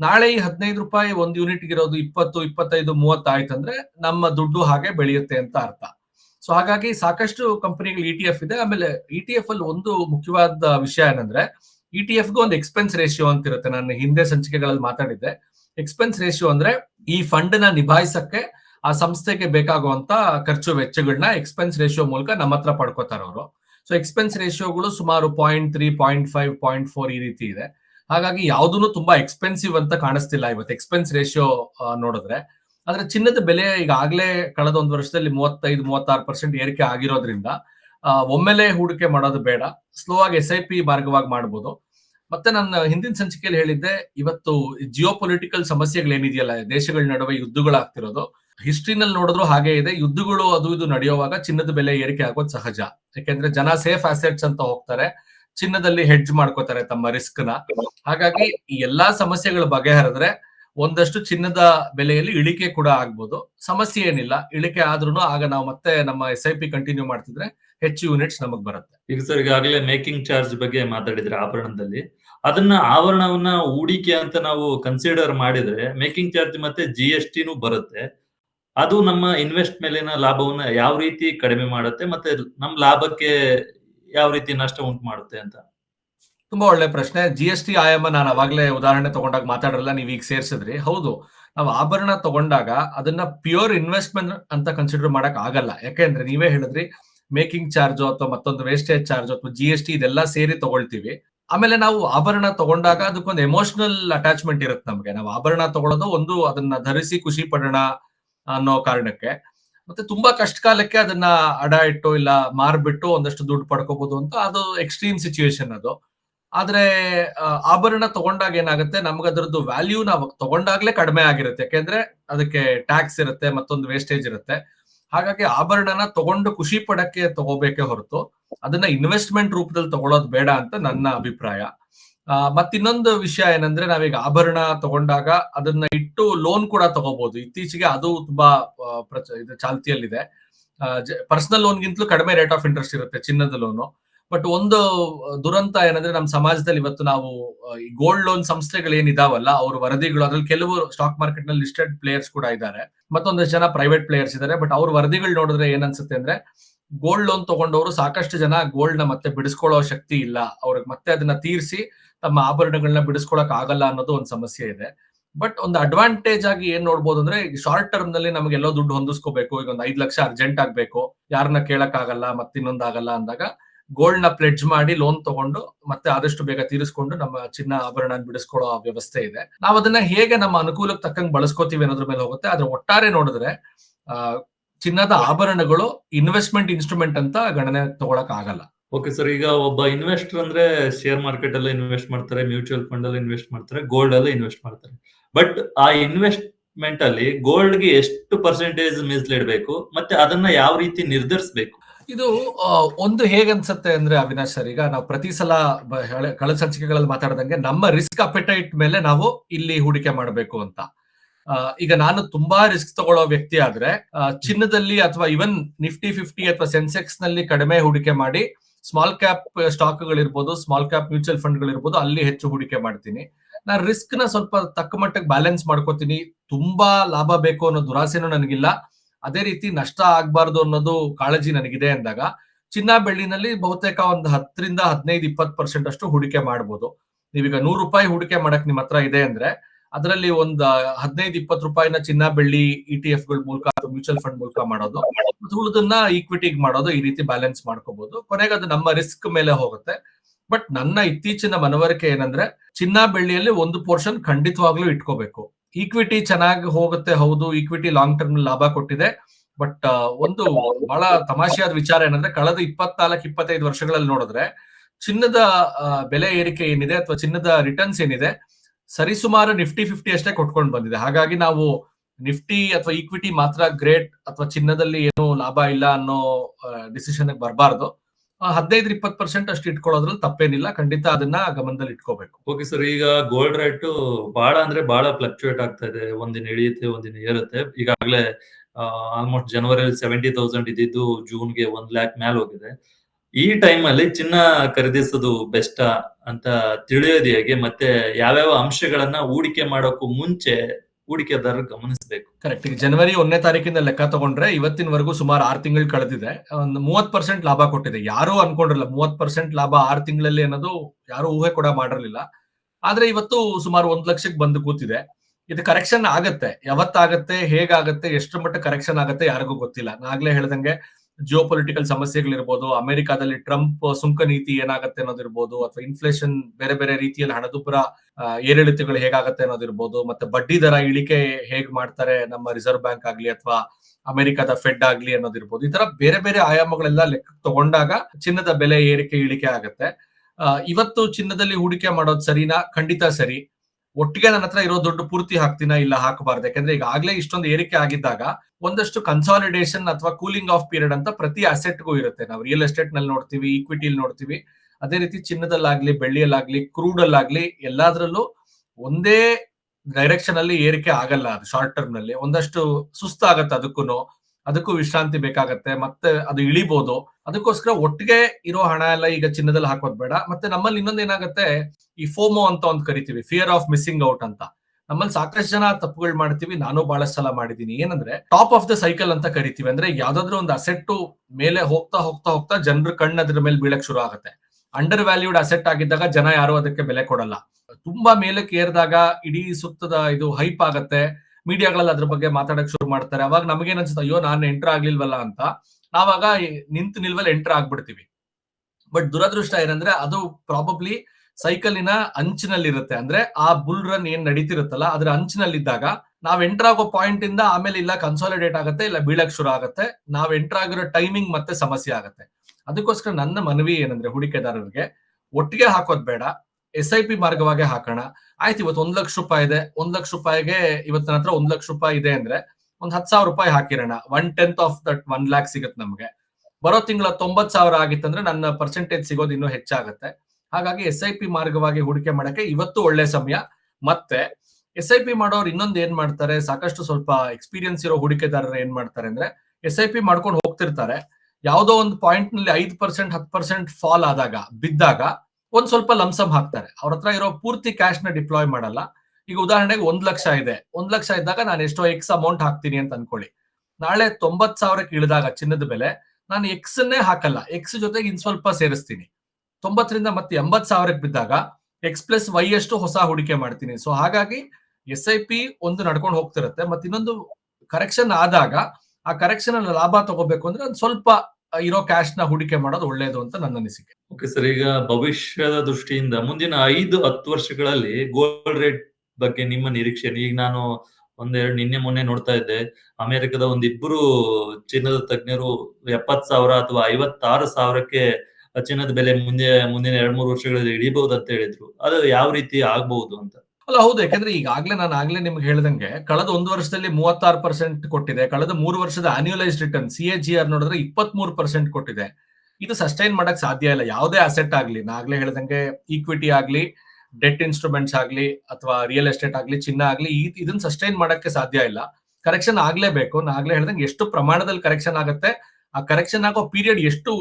ನಾಳೆ ಈ ಹದಿನೈದು ರೂಪಾಯಿ ಒಂದು ಯೂನಿಟ್ ಇರೋದು ಇಪ್ಪತ್ತು, ಇಪ್ಪತ್ತೈದು, ಮೂವತ್ತು ಆಯ್ತಂದ್ರೆ ನಮ್ಮ ದುಡ್ಡು ಹಾಗೆ ಬೆಳೆಯುತ್ತೆ ಅಂತ ಅರ್ಥ. ಸೊ ಹಾಗಾಗಿ ಸಾಕಷ್ಟು ಕಂಪನಿಗಳು ಇ ಎಫ್ ಇದೆ. ಆಮೇಲೆ ಇ ಟಿ ಎಫ್ ಅಲ್ಲಿ ಒಂದು ಮುಖ್ಯವಾದ ವಿಷಯ ಏನಂದ್ರೆ ಇ ಟಿ ಎಫ್ಗೂ ಒಂದು ಎಕ್ಸ್ಪೆನ್ಸ್ ರೇಷಿಯೋ ಅಂತ ಇರುತ್ತೆ. ನಾನು ಹಿಂದೆ ಸಂಚಿಕೆಗಳಲ್ಲಿ ಮಾತಾಡಿದ್ದೆ. ಎಕ್ಸ್ಪೆನ್ಸ್ ರೇಷಿಯೋ ಅಂದ್ರೆ ಈ ಫಂಡ್ನ ನಿಭಾಯಿಸಕ್ಕೆ ಆ ಸಂಸ್ಥೆಗೆ ಬೇಕಾಗುವಂತ ಖರ್ಚು ವೆಚ್ಚಗಳನ್ನ ಎಕ್ಸ್ಪೆನ್ಸ್ ರೇಷಿಯೋ ಮೂಲಕ ನಮ್ಮ ಹತ್ರ ಪಡ್ಕೋತಾರೆ ಅವರು ಸೊ ಎಕ್ಸ್ಪೆನ್ಸ್ ರೇಷಿಯೋಗಳು ಸುಮಾರು point three point five point four ಈ ರೀತಿ ಇದೆ. ಹಾಗಾಗಿ ಯಾವುದೂ ತುಂಬಾ ಎಕ್ಸ್ಪೆನ್ಸಿವ್ ಅಂತ ಕಾಣಿಸ್ತಿಲ್ಲ ಇವತ್ತು. ಎಕ್ಸ್ಪೆನ್ಸ್ ರೇಷಿಯೋ ನೋಡಿದ್ರೆ. ಆದ್ರೆ ಚಿನ್ನದ ಬೆಲೆ ಈಗಾಗಲೇ ಕಳೆದ ಒಂದು ವರ್ಷದಲ್ಲಿ ಮೂವತ್ತೈದು, ಮೂವತ್ತಾರು ಪರ್ಸೆಂಟ್ ಏರಿಕೆ ಆಗಿರೋದ್ರಿಂದ ಒಮ್ಮೆಲೆ ಹೂಡಿಕೆ ಮಾಡೋದು ಬೇಡ. ಸ್ಲೋ ಆಗಿ ಎಸ್ ಐ ಪಿ ಮಾರ್ಗವಾಗಿ ಮಾಡ್ಬೋದು. ಮತ್ತೆ ನಾನು ಹಿಂದಿನ ಸಂಚಿಕೆಯಲ್ಲಿ ಹೇಳಿದ್ದೆ, ಇವತ್ತು ಜಿಯೋ ಪೊಲಿಟಿಕಲ್ ಸಮಸ್ಯೆಗಳೇನಿದೆಯಲ್ಲ, ದೇಶಗಳ ನಡುವೆ ಯುದ್ಧಗಳಾಗ್ತಿರೋದು. ಹಿಸ್ಟ್ರಿನಲ್ಲಿ ನೋಡಿದ್ರು ಹಾಗೆ ಇದೆ. ಯುದ್ಧಗಳು ಅದು ಇದು ನಡೆಯುವಾಗ ಚಿನ್ನದ ಬೆಲೆ ಏರಿಕೆ ಆಗೋದು ಸಹಜ. ಯಾಕೆಂದ್ರೆ ಜನ ಸೇಫ್ ಅಸೆಟ್ಸ್ ಅಂತ ಹೋಗ್ತಾರೆ. ಚಿನ್ನದಲ್ಲಿ ಹೆಡ್ಜ್ ಮಾಡ್ಕೋತಾರೆ ತಮ್ಮ ರಿಸ್ಕ್ನ. ಹಾಗಾಗಿ ಎಲ್ಲಾ ಸಮಸ್ಯೆಗಳು ಬಗೆಹರಿದ್ರೆ ಒಂದಷ್ಟು ಚಿನ್ನದ ಬೆಲೆಯಲ್ಲಿ ಇಳಿಕೆ ಕೂಡ ಆಗ್ಬೋದು. ಸಮಸ್ಯೆ ಏನಿಲ್ಲ. ಇಳಿಕೆ ಆದ್ರೂ ಆಗ ನಾವು ಮತ್ತೆ ನಮ್ಮ ಎಸ್ ಐ ಪಿ ಕಂಟಿನ್ಯೂ ಮಾಡ್ತಿದ್ರೆ ಹೆಚ್ಚು ಯೂನಿಟ್ಸ್ ನಮಗ್ ಬರುತ್ತೆ. ಈಗ ಸರ್ ಈಗಾಗಲೇ ಮೇಕಿಂಗ್ ಚಾರ್ಜ್ ಬಗ್ಗೆ ಮಾತಾಡಿದ್ರೆ ಆಭರಣದಲ್ಲಿ. ಅದನ್ನ ಆವರಣವನ್ನ ಹೂಡಿಕೆ ಅಂತ ನಾವು ಕನ್ಸಿಡರ್ ಮಾಡಿದ್ರೆ ಮೇಕಿಂಗ್ ಚಾರ್ಜ್ ಮತ್ತೆ ಜಿ ಎಸ್ ಟಿನೂ ಬರುತ್ತೆ. ಅದು ನಮ್ಮ ಇನ್ವೆಸ್ಟ್ ಮೇಲಿನ ಲಾಭವನ್ನ ಯಾವ ರೀತಿ ಕಡಿಮೆ ಮಾಡುತ್ತೆ ಮತ್ತೆ ನಮ್ಮ ಲಾಭಕ್ಕೆ ಯಾವ ರೀತಿ ನಷ್ಟ ಉಂಟು ಮಾಡುತ್ತೆ ಅಂತ? ತುಂಬಾ ಒಳ್ಳೆ ಪ್ರಶ್ನೆ. ಜಿ ಎಸ್ ಟಿ ಆಯಾಮ ನಾನು ಅವಾಗಲೇ ಉದಾಹರಣೆ ತಗೊಂಡಾಗ ಮಾತಾಡಲ್ಲ ನೀವು ಈಗ ಸೇರಿಸಿದ್ರಿ. ಹೌದು, ನಾವು ಆಭರಣ ತಗೊಂಡಾಗ ಅದನ್ನ ಪ್ಯೂರ್ ಇನ್ವೆಸ್ಟ್ಮೆಂಟ್ ಅಂತ ಕನ್ಸಿಡರ್ ಮಾಡಕ್ ಆಗಲ್ಲ. ಯಾಕೆಂದ್ರೆ ನೀವೇ ಹೇಳಿದ್ರಿ ಮೇಕಿಂಗ್ ಚಾರ್ಜ್ ಅಥವಾ ಮತ್ತೊಂದು ವೇಸ್ಟೇಜ್ ಚಾರ್ಜ್ ಅಥವಾ ಜಿ ಎಸ್ ಟಿ ಇದೆಲ್ಲ ಸೇರಿ ತಗೊಳ್ತೀವಿ. ಆಮೇಲೆ ನಾವು ಆಭರಣ ತಗೊಂಡಾಗ ಅದಕ್ಕೊಂದು ಎಮೋಷನಲ್ ಅಟ್ಯಾಚ್ಮೆಂಟ್ ಇರುತ್ತೆ ನಮಗೆ. ನಾವು ಆಭರಣ ತಗೊಳ್ಳೋದು ಒಂದು ಅದನ್ನ ಧರಿಸಿ ಖುಷಿ ಪಡೋಣ ಅನ್ನೋ ಕಾರಣಕ್ಕೆ. ಮತ್ತೆ ತುಂಬಾ ಕಷ್ಟ ಕಾಲಕ್ಕೆ ಅದನ್ನ ಅಡ ಇಟ್ಟು ಇಲ್ಲ ಮಾರ್ಬಿಟ್ಟು ಒಂದಷ್ಟು ದುಡ್ಡು ಪಡ್ಕೋಬಹುದು ಅಂತ ಅದು ಎಕ್ಸ್ಟ್ರೀಮ್ ಸಿಚುಯೇಷನ್ ಅದು. ಆದ್ರೆ ಆಭರಣ ತಗೊಂಡಾಗ ಏನಾಗುತ್ತೆ? ನಮ್ಗೆ ಅದರದ್ದು ವ್ಯಾಲ್ಯೂ ನಾವು ತಗೊಂಡಾಗ್ಲೇ ಕಡಿಮೆ ಆಗಿರುತ್ತೆ. ಯಾಕೆಂದ್ರೆ ಅದಕ್ಕೆ ಟ್ಯಾಕ್ಸ್ ಇರುತ್ತೆ, ಮತ್ತೊಂದು ವೇಸ್ಟೇಜ್ ಇರುತ್ತೆ. ಹಾಗಾಗಿ ಆಭರಣನ ತಗೊಂಡು ಖುಷಿ ಪಡಕ್ಕೆ ತಗೋಬೇಕೇ ಹೊರತು ಅದನ್ನ ಇನ್ವೆಸ್ಟ್ಮೆಂಟ್ ರೂಪದಲ್ಲಿ ತಗೊಳ್ಳೋದು ಬೇಡ ಅಂತ ನನ್ನ ಅಭಿಪ್ರಾಯ. ಆ, ಮತ್ತಿನ್ನೊಂದು ವಿಷಯ ಏನಂದ್ರೆ ನಾವೀಗ ಆಭರಣ ತಗೊಂಡಾಗ ಅದನ್ನ ಇಟ್ಟು ಲೋನ್ ಕೂಡ ತಗೋಬಹುದು ಇತ್ತೀಚೆಗೆ ಅದು ತುಂಬಾ ಚಾಲ್ತಿಯಲ್ಲಿದೆ. ಪರ್ಸನಲ್ ಲೋನ್ಗಿಂತಲೂ ಕಡಿಮೆ ರೇಟ್ ಆಫ್ ಇಂಟ್ರೆಸ್ಟ್ ಇರುತ್ತೆ ಚಿನ್ನದ ಲೋನು ಬಟ್ ಒಂದು ದುರಂತ ಏನಂದ್ರೆ ನಮ್ಮ ಸಮಾಜದಲ್ಲಿ ಇವತ್ತು ನಾವು ಈ ಗೋಲ್ಡ್ ಲೋನ್ ಸಂಸ್ಥೆಗಳು ಏನಿದಾವಲ್ಲ ಅವ್ರ ವರದಿಗಳು ಅದ್ರಲ್ಲಿ ಕೆಲವು ಸ್ಟಾಕ್ ಮಾರ್ಕೆಟ್ನಲ್ಲಿ ಲಿಸ್ಟೆಡ್ ಪ್ಲೇಯರ್ಸ್ ಕೂಡ ಇದ್ದಾರೆ. ಮತ್ತೊಂದಷ್ಟು ಜನ ಪ್ರೈವೇಟ್ ಪ್ಲೇಯರ್ಸ್ ಇದ್ದಾರೆ. ಬಟ್ ಅವ್ರ ವರದಿಗಳು ನೋಡಿದ್ರೆ ಏನನ್ಸುತ್ತೆ ಅಂದ್ರೆ ಗೋಲ್ಡ್ ಲೋನ್ ತಗೊಂಡವರು ಸಾಕಷ್ಟು ಜನ ಗೋಲ್ಡ್ನ ಮತ್ತೆ ಬಿಡಿಸ್ಕೊಳ್ಳೋ ಶಕ್ತಿ ಇಲ್ಲ. ಅವ್ರಿಗೆ ಮತ್ತೆ ಅದನ್ನ ತೀರಿಸಿ ತಮ್ಮ ಆಭರಣಗಳನ್ನ ಬಿಡಿಸ್ಕೊಳಕ್ ಆಗಲ್ಲ ಅನ್ನೋದು ಒಂದು ಸಮಸ್ಯೆ ಇದೆ. ಬಟ್ ಒಂದು ಅಡ್ವಾಂಟೇಜ್ ಆಗಿ ಏನ್ ನೋಡ್ಬೋದು ಅಂದ್ರೆ ಶಾರ್ಟ್ ಟರ್ಮ್ನಲ್ಲಿ ನಮ್ಗೆ ಎಲ್ಲೋ ದುಡ್ಡು ಹೊಂದಿಸ್ಕೋಬೇಕು, ಈಗ ಒಂದು ಐದ್ ಲಕ್ಷ ಅರ್ಜೆಂಟ್ ಆಗ್ಬೇಕು, ಯಾರನ್ನ ಕೇಳಕ್ ಆಗಲ್ಲ ಮತ್ತೆ ಇನ್ನೊಂದ್ ಆಗಲ್ಲ ಅಂದಾಗ ಗೋಲ್ಡ್ನ ಪ್ಲೆಡ್ಜ್ ಮಾಡಿ ಲೋನ್ ತಗೊಂಡು ಮತ್ತೆ ಆದಷ್ಟು ಬೇಗ ತೀರಿಸ್ಕೊಂಡು ನಮ್ಮ ಚಿನ್ನ ಆಭರಣ ಬಿಡಿಸ್ಕೊಳ್ಳೋ ವ್ಯವಸ್ಥೆ ಇದೆ. ನಾವು ಅದನ್ನ ಹೇಗೆ ನಮ್ಮ ಅನುಕೂಲಕ್ಕೆ ತಕ್ಕಂಗೆ ಬಳಸ್ಕೋತೀವಿ ಅನ್ನೋದ್ರ ಮೇಲೆ ಹೋಗುತ್ತೆ. ಆದ್ರೆ ಒಟ್ಟಾರೆ ನೋಡಿದ್ರೆ ಚಿನ್ನದ ಆಭರಣಗಳು ಇನ್ವೆಸ್ಟ್ಮೆಂಟ್ ಇನ್ಸ್ಟ್ರೂಮೆಂಟ್ ಅಂತ ಗಣನೆ ತಗೊಳಕ್ ಆಗಲ್ಲ. ಓಕೆ ಸರ್ ಈಗ ಒಬ್ಬ ಇನ್ವೆಸ್ಟರ್ ಅಂದ್ರೆ ಶೇರ್ ಮಾರ್ಕೆಟ್ ಅಲ್ಲಿ ಇನ್ವೆಸ್ಟ್ ಮಾಡ್ತಾರೆ ಮ್ಯೂಚುವಲ್ ಫಂಡ್ ಅಲ್ಲಿ ಇನ್ವೆಸ್ಟ್ ಮಾಡ್ತಾರೆ ಗೋಲ್ಡ್ ಅಲ್ಲಿ ಇನ್ವೆಸ್ಟ್ ಮಾಡ್ತಾರೆ. ಬಟ್ ಆ ಇನ್ವೆಸ್ಟ್ಮೆಂಟ್ ಅಲ್ಲಿ ಗೋಲ್ಡ್ಗೆ ಎಷ್ಟು ಪರ್ಸೆಂಟೇಜ್ ಮೀಸಲಿಡಬೇಕು, ಮತ್ತೆ ಅದನ್ನ ಯಾವ ರೀತಿ ನಿರ್ಧರಿಸಬೇಕು? ಇದು ಒಂದು ಹೇಗನ್ಸುತ್ತೆ ಅಂದ್ರೆ ಅವಿನಾಶ್ ಸರ್, ಈಗ ನಾವು ಪ್ರತಿ ಸಲ ಕಳೆದ ಸಂಚಿಕೆಗಳಲ್ಲಿ ಮಾತಾಡ್ದಂಗೆ ನಮ್ಮ ರಿಸ್ಕ್ ಅಪೆಟೈಟ್ ಮೇಲೆ ನಾವು ಇಲ್ಲಿ ಹೂಡಿಕೆ ಮಾಡಬೇಕು ಅಂತ. ಈಗ ನಾನು ತುಂಬಾ ರಿಸ್ಕ್ ತಗೊಳ್ಳೋ ವ್ಯಕ್ತಿ ಆದ್ರೆ ಚಿನ್ನದಲ್ಲಿ ಅಥವಾ ಇವನ್ ನಿಫ್ಟಿ ಫಿಫ್ಟಿ ಅಥವಾ ಸೆನ್ಸೆಕ್ಸ್ನಲ್ಲಿ ಕಡಿಮೆ ಹೂಡಿಕೆ ಮಾಡಿ ಸ್ಮಾಲ್ ಕ್ಯಾಪ್ ಸ್ಟಾಕ್ಗಳಿರ್ಬೋದು ಸ್ಮಾಲ್ ಕ್ಯಾಪ್ ಮ್ಯೂಚುವಲ್ ಫಂಡ್ಗಳಿರ್ಬೋದು ಅಲ್ಲಿ ಹೆಚ್ಚು ಹೂಡಿಕೆ ಮಾಡ್ತೀನಿ. ನಾನು ರಿಸ್ಕ್ನ ಸ್ವಲ್ಪ ತಕ್ಕ ಮಟ್ಟಕ್ಕೆ ಬ್ಯಾಲೆನ್ಸ್ ಮಾಡ್ಕೋತೀನಿ. ತುಂಬಾ ಲಾಭ ಬೇಕು ಅನ್ನೋ ದುರಾಸೆನೂ ನನಗಿಲ್ಲ. ಅದೇ ರೀತಿ ನಷ್ಟ ಆಗ್ಬಾರ್ದು ಅನ್ನೋದು ಕಾಳಜಿ ನನಗಿದೆ ಅಂದಾಗ, ಚಿನ್ನ ಬೆಳ್ಳಿನಲ್ಲಿ ಬಹುತೇಕ ಒಂದು ಹತ್ತರಿಂದ ಹದಿನೈದು ಇಪ್ಪತ್ತು ಪರ್ಸೆಂಟ್ ಅಷ್ಟು ಹೂಡಿಕೆ ಮಾಡ್ಬೋದು. ನೀವೀಗ ನೂರು ರೂಪಾಯಿ ಹೂಡಿಕೆ ಮಾಡಕ್ ನಿಮ್ಮ ಹತ್ರ ಇದೆ ಅಂದ್ರೆ ಅದರಲ್ಲಿ ಒಂದ್ ಹದಿನೈದು, ಇಪ್ಪತ್ತು ರೂಪಾಯಿನ ಚಿನ್ನ ಬೆಳ್ಳಿ ಇ ಟಿ ಗಳ ಮೂಲಕ ಅಥವಾ ಮ್ಯೂಚುವಲ್ ಫಂಡ್ ಮೂಲಕ ಮಾಡೋದು. ಉಳಿದನ್ನ ಈಕ್ವಿಟಿಗೆ ಮಾಡೋದು, ಈ ರೀತಿ ಬ್ಯಾಲೆನ್ಸ್ ಮಾಡ್ಕೋಬಹುದು ಕೊನೆಗೆ ಅದು ನಮ್ಮ ರಿಸ್ಕ್ ಮೇಲೆ ಹೋಗುತ್ತೆ. ಬಟ್ ನನ್ನ ಇತ್ತೀಚಿನ ಮನವರಿಕೆ ಏನಂದ್ರೆ, ಚಿನ್ನ ಬೆಳ್ಳಿಯಲ್ಲಿ ಒಂದು ಪೋರ್ಷನ್ ಖಂಡಿತವಾಗ್ಲೂ ಇಟ್ಕೋಬೇಕು. ಈಕ್ವಿಟಿ ಚೆನ್ನಾಗಿ ಹೋಗುತ್ತೆ, ಹೌದು, ಈಕ್ವಿಟಿ ಲಾಂಗ್ ಟರ್ಮ್ ಲಾಭ ಕೊಟ್ಟಿದೆ. ಬಟ್ ಒಂದು ಬಹಳ ತಮಾಷೆಯಾದ ವಿಚಾರ ಏನಂದ್ರೆ, ಕಳೆದ ಇಪ್ಪತ್ನಾಲ್ಕು, ಇಪ್ಪತ್ತೈದು ವರ್ಷಗಳಲ್ಲಿ ನೋಡಿದ್ರೆ, ಚಿನ್ನದ ಬೆಲೆ ಏರಿಕೆ ಏನಿದೆ ಅಥವಾ ಚಿನ್ನದ ರಿಟರ್ನ್ಸ್ ಏನಿದೆ ಸರಿಸುಮಾರು ನಿಫ್ಟಿ ಫಿಫ್ಟಿ ಅಷ್ಟೇ ಕೊಟ್ಕೊಂಡು ಬಂದಿದೆ. ಹಾಗಾಗಿ ನಾವು ನಿಫ್ಟಿ ಅಥವಾ ಈಕ್ವಿಟಿ ಮಾತ್ರ ಗ್ರೇಟ್ ಅಥವಾ ಚಿನ್ನದಲ್ಲಿ ಏನು ಲಾಭ ಇಲ್ಲ ಅನ್ನೋ ಡಿಸಿಷನ್ ಬರಬಾರ್ದು. ಹದಿನೈದು ಇಪ್ಪತ್ತು ಪರ್ಸೆಂಟ್ ಅಷ್ಟು ಇಟ್ಕೊಳ್ಳೋದ್ರಲ್ಲಿ ತಪ್ಪೇನಿಲ್ಲ. ಖಂಡಿತ ಅದನ್ನ ಗಮನದಲ್ಲಿ ಇಟ್ಕೋಬೇಕು. ಓಕೆ ಸರ್ ಈಗ ಗೋಲ್ಡ್ ರೇಟ್ ಬಹಳ ಅಂದ್ರೆ ಬಹಳ ಫ್ಲಕ್ಚುಯೇಟ್ ಆಗ್ತಾ ಇದೆ. ಒಂದಿನ ಇಳಿಯುತ್ತೆ, ಒಂದಿನ ಏರುತ್ತೆ. ಈಗಾಗಲೇ ಆಲ್ಮೋಸ್ಟ್ ಜನವರಿಯಲ್ಲಿ ಸೆವೆಂಟಿ ತೌಸಂಡ್ ಇದ್ದಿದ್ದು ಜೂನ್ಗೆ ಒಂದ್ ಲ್ಯಾಕ್ ಮೇಲೆ ಹೋಗಿದೆ. ಈ ಟೈಮ್ ಅಲ್ಲಿ ಚಿನ್ನ ಖರೀದಿಸೋದು ಬೆಸ್ಟ್ ಅಂತ ತಿಳಿಯೋದು ಹೇಗೆ, ಮತ್ತೆ ಯಾವ್ಯಾವ ಅಂಶಗಳನ್ನ ಹೂಡಿಕೆ ಮಾಡೋಕ್ಕೂ ಮುಂಚೆ ಹೂಡಿಕೆದಾರರು ಗಮನಿಸಬೇಕು. ಕರೆಕ್ಟ್ ಈಗ ಜನವರಿ ಒಂದನೇ ತಾರೀಕಿಂದ ಲೆಕ್ಕ ತಗೊಂಡ್ರೆ ಇವತ್ತಿನವರೆಗೂ ಸುಮಾರು ಆರು ತಿಂಗಳು ಕಳೆದಿದೆ. ಒಂದು ಮೂವತ್ ಪರ್ಸೆಂಟ್ ಲಾಭ ಕೊಟ್ಟಿದೆ. ಯಾರೂ ಅನ್ಕೊಂಡಿರಲ್ಲ ಮೂವತ್ ಪರ್ಸೆಂಟ್ ಲಾಭ ಆರು ತಿಂಗಳಲ್ಲಿ ಅನ್ನೋದು ಯಾರು ಊಹೆ ಕೂಡ ಮಾಡಿರಲಿಲ್ಲ. ಆದ್ರೆ ಇವತ್ತು ಸುಮಾರು ಒಂದ್ ಲಕ್ಷಕ್ಕೆ ಬಂದು ಕೂತಿದೆ. ಇದು ಕರೆಕ್ಷನ್ ಆಗತ್ತೆ. ಯಾವತ್ತಾಗತ್ತೆ, ಹೇಗಾಗತ್ತೆ ಎಷ್ಟು ಮಟ್ಟ ಕರೆಕ್ಷನ್ ಆಗತ್ತೆ ಯಾರಿಗೂ ಗೊತ್ತಿಲ್ಲ. ನಾಗ್ಲೇ ಹೇಳ್ದಂಗೆ ಜಿಯೋ ಪೊಲಿಟಿಕಲ್ ಸಮಸ್ಯೆಗಳಿರ್ಬೋದು, ಅಮೆರಿಕಾದಲ್ಲಿ ಟ್ರಂಪ್ ಸುಂಕ ನೀತಿ ಏನಾಗುತ್ತೆ ಅನ್ನೋದಿರ್ಬೋದು, ಅಥವಾ ಇನ್ಫ್ಲೇಷನ್ ಬೇರೆ ಬೇರೆ ರೀತಿಯಲ್ಲಿ ಹಣದುಬ್ಬರ ಏರಿಳಿತಗಳು ಹೇಗಾಗತ್ತೆ ಅನ್ನೋದಿರ್ಬೋದು, ಮತ್ತೆ ಬಡ್ಡಿ ದರ ಇಳಿಕೆ ಹೇಗ್ ಮಾಡ್ತಾರೆ ನಮ್ಮ ರಿಸರ್ವ್ ಬ್ಯಾಂಕ್ ಆಗ್ಲಿ ಅಥವಾ ಅಮೆರಿಕದ ಫೆಡ್ ಆಗ್ಲಿ ಅನ್ನೋದಿರ್ಬೋದು. ಈ ತರ ಬೇರೆ ಬೇರೆ ಆಯಾಮಗಳೆಲ್ಲ ಲೆಕ್ಕ ತಗೊಂಡಾಗ ಚಿನ್ನದ ಬೆಲೆ ಏರಿಕೆ, ಇಳಿಕೆ ಆಗತ್ತೆ. ಇವತ್ತು ಚಿನ್ನದಲ್ಲಿ ಹೂಡಿಕೆ ಮಾಡೋದು ಸರಿನಾ? ಖಂಡಿತ ಸರಿ. ಒಟ್ಟಿಗೆ ನನ್ನ ಹತ್ರ ಇರೋ ದುಡ್ಡು ಪೂರ್ತಿ ಹಾಕ್ತೀನ ಇಲ್ಲ ಹಾಕಬಾರ್ದು? ಯಾಕಂದ್ರೆ ಈಗಾಗಲೇ ಇಷ್ಟೊಂದು ಏರಿಕೆ ಆಗಿದ್ದಾಗ ಒಂದಷ್ಟು ಕನ್ಸಾಲಿಡೇಷನ್ ಅಥವಾ ಕೂಲಿಂಗ್ ಆಫ್ ಪೀರಿಯಡ್ ಅಂತ ಪ್ರತಿ ಅಸೆಟ್ಗೂ ಇರುತ್ತೆ. ನಾವು ರಿಯಲ್ ಎಸ್ಟೇಟ್ನಲ್ಲಿ ನೋಡ್ತೀವಿ ಈಕ್ವಿಟಿಲಿ ನೋಡ್ತೀವಿ. ಅದೇ ರೀತಿ ಚಿನ್ನದಲ್ಲಾಗ್ಲಿ, ಬೆಳ್ಳಿಯಲ್ಲಾಗ್ಲಿ ಕ್ರೂಡ್ ಅಲ್ಲಾಗ್ಲಿ ಎಲ್ಲಾದ್ರಲ್ಲೂ ಒಂದೇ ಡೈರೆಕ್ಷನ್ ಅಲ್ಲಿ ಏರಿಕೆ ಆಗಲ್ಲ ಅದು ಶಾರ್ಟ್ ಟರ್ಮ್ನಲ್ಲಿ. ಒಂದಷ್ಟು ಸುಸ್ತಾಗತ್ತೆ ಅದಕ್ಕೂ ಅದಕ್ಕೂ ವಿಶ್ರಾಂತಿ ಬೇಕಾಗತ್ತೆ, ಮತ್ತೆ ಅದು ಇಳಿಬಹುದು ಅದಕ್ಕೋಸ್ಕರ ಒಟ್ಟಿಗೆ ಇರೋ ಹಣ ಎಲ್ಲ ಈಗ ಚಿನ್ನದಲ್ಲಿ ಹಾಕೋದ್ ಬೇಡ. ಮತ್ತೆ ನಮ್ಮಲ್ಲಿ ಇನ್ನೊಂದ್ ಏನಾಗುತ್ತೆ, ಈ ಫೋಮೋ ಅಂತ ಒಂದು ಕರಿತೀವಿ ಫಿಯರ್ ಆಫ್ ಮಿಸ್ಸಿಂಗ್ ಔಟ್ ಅಂತ. ನಮ್ಮಲ್ಲಿ ಸಾಕಷ್ಟು ಜನ ತಪ್ಪುಗಳು ಮಾಡ್ತೀವಿ, ನಾನು ಬಹಳಷ್ಟು ಸಲ ಮಾಡಿದೀನಿ. ಏನಂದ್ರೆ ಟಾಪ್ ಆಫ್ ದ ಸೈಕಲ್ ಅಂತ ಕರಿತೀವಿ. ಅಂದ್ರೆ ಯಾವ್ದಾದ್ರು ಒಂದು ಅಸೆಟ್ ಮೇಲೆ ಹೋಗ್ತಾ ಹೋಗ್ತಾ ಹೋಗ್ತಾ ಜನರ ಕಣ್ಣು ಅದ್ರ ಮೇಲೆ ಬೀಳಕ್ ಶುರು ಆಗುತ್ತೆ. ಅಂಡರ್ ವ್ಯಾಲ್ಯೂಡ್ ಅಸೆಟ್ ಆಗಿದ್ದಾಗ ಜನ ಯಾರು ಅದಕ್ಕೆ ಬೆಲೆ ಕೊಡಲ್ಲ. ತುಂಬಾ ಮೇಲಕ್ಕೆ ಏರಿದಾಗ ಇಡೀ ಸುತ್ತದ ಇದು ಹೈಪ್ ಆಗತ್ತೆ. ಮೀಡಿಯಾಗಳಲ್ಲಿ ಅದ್ರ ಬಗ್ಗೆ ಮಾತಾಡಕ್ ಶುರು ಮಾಡ್ತಾರೆ. ಅವಾಗ ನಮಗೇನ್ ಅನ್ಸುತ್ತೆ ಅಯ್ಯೋ, ನಾನು ಎಂಟರ್ ಆಗ್ಲಿಲ್ವಲ್ಲ ಅಂತ. ನಾವಾಗ ನಿಂತು ನಿಲ್ವಲ್ಲಿ ಎಂಟರ್ ಆಗ್ಬಿಡ್ತೀವಿ. ಬಟ್ ದುರದೃಷ್ಟ ಏನಂದ್ರೆ, ಅದು ಪ್ರಾಬಬ್ಲಿ ಸೈಕಲಿನ ಅಂಚಿನಲ್ಲಿರುತ್ತೆ. ಅಂದ್ರೆ ಆ ಬುಲ್ ರನ್ ಏನ್ ನಡೀತಿರುತ್ತಲ್ಲ, ಅದ್ರ ಅಂಚಿನಲ್ಲಿದ್ದಾಗ ನಾವ್ ಎಂಟರ್ ಆಗೋ ಪಾಯಿಂಟ್ ಇಂದ ಆಮೇಲೆ ಇಲ್ಲ ಕನ್ಸಾಲಿಡೇಟ್ ಆಗುತ್ತೆ, ಇಲ್ಲ ಬೀಳಕ್ ಶುರು ಆಗುತ್ತೆ. ನಾವ್ ಎಂಟರ್ ಆಗಿರೋ ಟೈಮಿಂಗ್ ಮತ್ತೆ ಸಮಸ್ಯೆ ಆಗುತ್ತೆ. ಅದಕ್ಕೋಸ್ಕರ ನನ್ನ ಮನವಿ ಏನಂದ್ರೆ, ಹೂಡಿಕೆದಾರರಿಗೆ, ಒಟ್ಟಿಗೆ ಹಾಕೋದ್ ಬೇಡ. ಎಸ್ ಐ ಪಿ ಮಾರ್ಗವಾಗಿ ಹಾಕೋಣ. ಆಯ್ತು, ಇವತ್ತು ಒಂದ್ ಲಕ್ಷ ರೂಪಾಯಿ ಇದೆ. ಒಂದ್ ಲಕ್ಷ ರೂಪಾಯಿಗೆ ಇವತ್ತಿನ ಹತ್ರ ಒಂದ್ ಲಕ್ಷ ರೂಪಾಯಿ ಇದೆ ಅಂದ್ರೆ ಒಂದ್ ಹತ್ತು ಸಾವಿರ ರೂಪಾಯಿ ಹಾಕಿರೋಣ. One tenth of that one lakh ಸಿಗುತ್ತೆ ನಮ್ಗೆ. ಬರೋ ತಿಂಗಳ ತೊಂಬತ್ ಸಾವಿರ ಆಗಿತ್ತಂದ್ರೆ ನನ್ನ ಪರ್ಸೆಂಟೇಜ್ ಸಿಗೋದು ಇನ್ನೂ ಹೆಚ್ಚಾಗುತ್ತೆ. ಹಾಗಾಗಿ ಎಸ್ ಐ ಪಿ ಮಾರ್ಗವಾಗಿ ಹೂಡಿಕೆ ಮಾಡಕ್ಕೆ ಇವತ್ತು ಒಳ್ಳೆ ಸಮಯ. ಮತ್ತೆ ಎಸ್ ಐ ಪಿ ಮಾಡೋರು ಇನ್ನೊಂದು ಏನ್ ಮಾಡ್ತಾರೆ? ಸಾಕಷ್ಟು ಸ್ವಲ್ಪ ಎಕ್ಸ್ಪೀರಿಯನ್ಸ್ ಇರೋ ಹೂಡಿಕೆದಾರರು ಏನ್ ಮಾಡ್ತಾರೆ ಅಂದ್ರೆ ಎಸ್ ಐ ಪಿ ಮಾಡ್ಕೊಂಡು ಹೋಗ್ತಿರ್ತಾರೆ. ಯಾವುದೋ ಒಂದು ಪಾಯಿಂಟ್ನಲ್ಲಿ ಐದು ಪರ್ಸೆಂಟ್ ಹತ್ತು ಪರ್ಸೆಂಟ್ ಫಾಲ್ ಆದಾಗ, ಬಿದ್ದಾಗ ಒಂದ್ ಸ್ವಲ್ಪ ಲಂಸಮ್ ಹಾಕ್ತಾರೆ. ಅವ್ರ ಹತ್ರ ಇರೋ ಪೂರ್ತಿ ಕ್ಯಾಶ್ನ ಡಿಪ್ಲಾಯ್ ಮಾಡಲ್ಲ. ಈಗ ಉದಾಹರಣೆಗೆ ಒಂದ್ ಲಕ್ಷ ಇದೆ. ಒಂದ್ ಲಕ್ಷ ಇದ್ದಾಗ ನಾನು ಎಷ್ಟೋ ಎಕ್ಸ್ ಅಮೌಂಟ್ ಹಾಕ್ತೀನಿ ಅಂತ ಅನ್ಕೊಳ್ಳಿ. ನಾಳೆ ತೊಂಬತ್ ಸಾವಿರಕ್ಕೆ ಇಳಿದಾಗ ಚಿನ್ನದ ಬೆಲೆ, ನಾನು ಎಕ್ಸ್ ಅನ್ನೇ ಹಾಕಲ್ಲ. ಎಕ್ಸ್ ಜೊತೆಗೆ ಇನ್ ಸ್ವಲ್ಪ ಸೇರಿಸ್ತೀನಿ. ತೊಂಬತ್ತರಿಂದ ಮತ್ತೆ ಎಂಬತ್ ಸಾವಿರಕ್ಕೆ ಬಿದ್ದಾಗ ಎಕ್ಸ್ ಪ್ಲಸ್ ವೈ ಅಷ್ಟು ಹೊಸ ಹೂಡಿಕೆ ಮಾಡ್ತೀನಿ. ಸೊ ಹಾಗಾಗಿ ಎಸ್ ಐ ಪಿ ಒಂದು ನಡ್ಕೊಂಡು ಹೋಗ್ತಿರುತ್ತೆ. ಮತ್ತೆ ಇನ್ನೊಂದು ಕರೆಕ್ಷನ್ ಆದಾಗ ಆ ಕರೆಕ್ಷನ್ ಲಾಭ ತಗೋಬೇಕು ಅಂದ್ರೆ ಸ್ವಲ್ಪ ಇರೋ ಕ್ಯಾಶ್ನ ಹೂಡಿಕೆ ಮಾಡೋದು ಒಳ್ಳೇದು ಅಂತ ನನ್ನ ಅನಿಸಿಕೆ. ಓಕೆ ಸರ್ ಈಗ ಭವಿಷ್ಯದ ದೃಷ್ಟಿಯಿಂದ ಮುಂದಿನ ಐದು, ಹತ್ತು ವರ್ಷಗಳಲ್ಲಿ ಗೋಲ್ಡ್ ರೇಟ್ ಬಗ್ಗೆ ನಿಮ್ಮ ನಿರೀಕ್ಷೆ ಈಗ ನಾನು ಒಂದೆರಡು ನಿನ್ನೆ, ಮೊನ್ನೆ ನೋಡ್ತಾ ಇದ್ದೆ. ಅಮೆರಿಕದ ಒಂದಿಬ್ಬರು ಚಿನ್ನದ ತಜ್ಞರು ಎಪ್ಪತ್ ಸಾವಿರ ಅಥವಾ ಐವತ್ತಾರು ಸಾವಿರಕ್ಕೆ ಚಿನ್ನದ ಬೆಲೆ ಮುಂದೆ, ಮುಂದಿನ ಎರಡ್, ಮೂರು ವರ್ಷಗಳಲ್ಲಿ ಇಳಿಬಹುದು ಅಂತ ಹೇಳಿದ್ರು. ಅದು ಯಾವ ರೀತಿ ಆಗ್ಬಹುದು ಅಂತ? ಅಲ್ಲ, ಹೌದು. ಯಾಕಂದ್ರೆ ಈಗಾಗ್ಲೇ ನಾನು ಆಗ್ಲೇ ನಿಮ್ಗೆ ಹೇಳ್ದಂಗೆ ಕಳೆದ ಒಂದು ವರ್ಷದಲ್ಲಿ ಮೂವತ್ತಾರು ಪರ್ಸೆಂಟ್ ಕೊಟ್ಟಿದೆ. ಕಳೆದ ಮೂರು ವರ್ಷದ annualised return C A G R ನೋಡಿದ್ರೆ ಇಪ್ಪತ್ತ್ ಮೂರು ಪರ್ಸೆಂಟ್ ಕೊಟ್ಟಿದೆ. ಇದು ಸಸ್ಟೈನ್ ಮಾಡಕ್ ಸಾಧ್ಯ ಇಲ್ಲ. ಯಾವುದೇ ಅಸೆಟ್ ಆಗ್ಲಿ ನಾ ಆಗ್ಲೇ ಹೇಳ್ದಂಗೆ ಈಕ್ವಿಟಿ ಆಗ್ಲಿ ಡೆಟ್ ಇನ್ಸ್ಟ್ರೂಮೆಂಟ್ಸ್ ಆಗ್ಲಿ, ಅಥವಾ ರಿಯಲ್ ಎಸ್ಟೇಟ್ ಆಗ್ಲಿ, ಚಿನ್ನ ಆಗ್ಲಿ ಇದನ್ನ ಸಸ್ಟೈನ್ ಮಾಡಕ್ಕೆ ಸಾಧ್ಯ ಇಲ್ಲ. ಕರೆಕ್ಷನ್ ಆಗ್ಲೇಬೇಕು. ನಾ ಆಗ್ಲೇ ಹೇಳ್ದಂಗೆ ಎಷ್ಟು ಪ್ರಮಾಣದಲ್ಲಿ ಕರೆಕ್ಷನ್ ಆಗುತ್ತೆ, ಆ ಕರೆಕ್ಷನ್ ಆಗೋ ಪೀರಿಯಡ್ ಎಷ್ಟು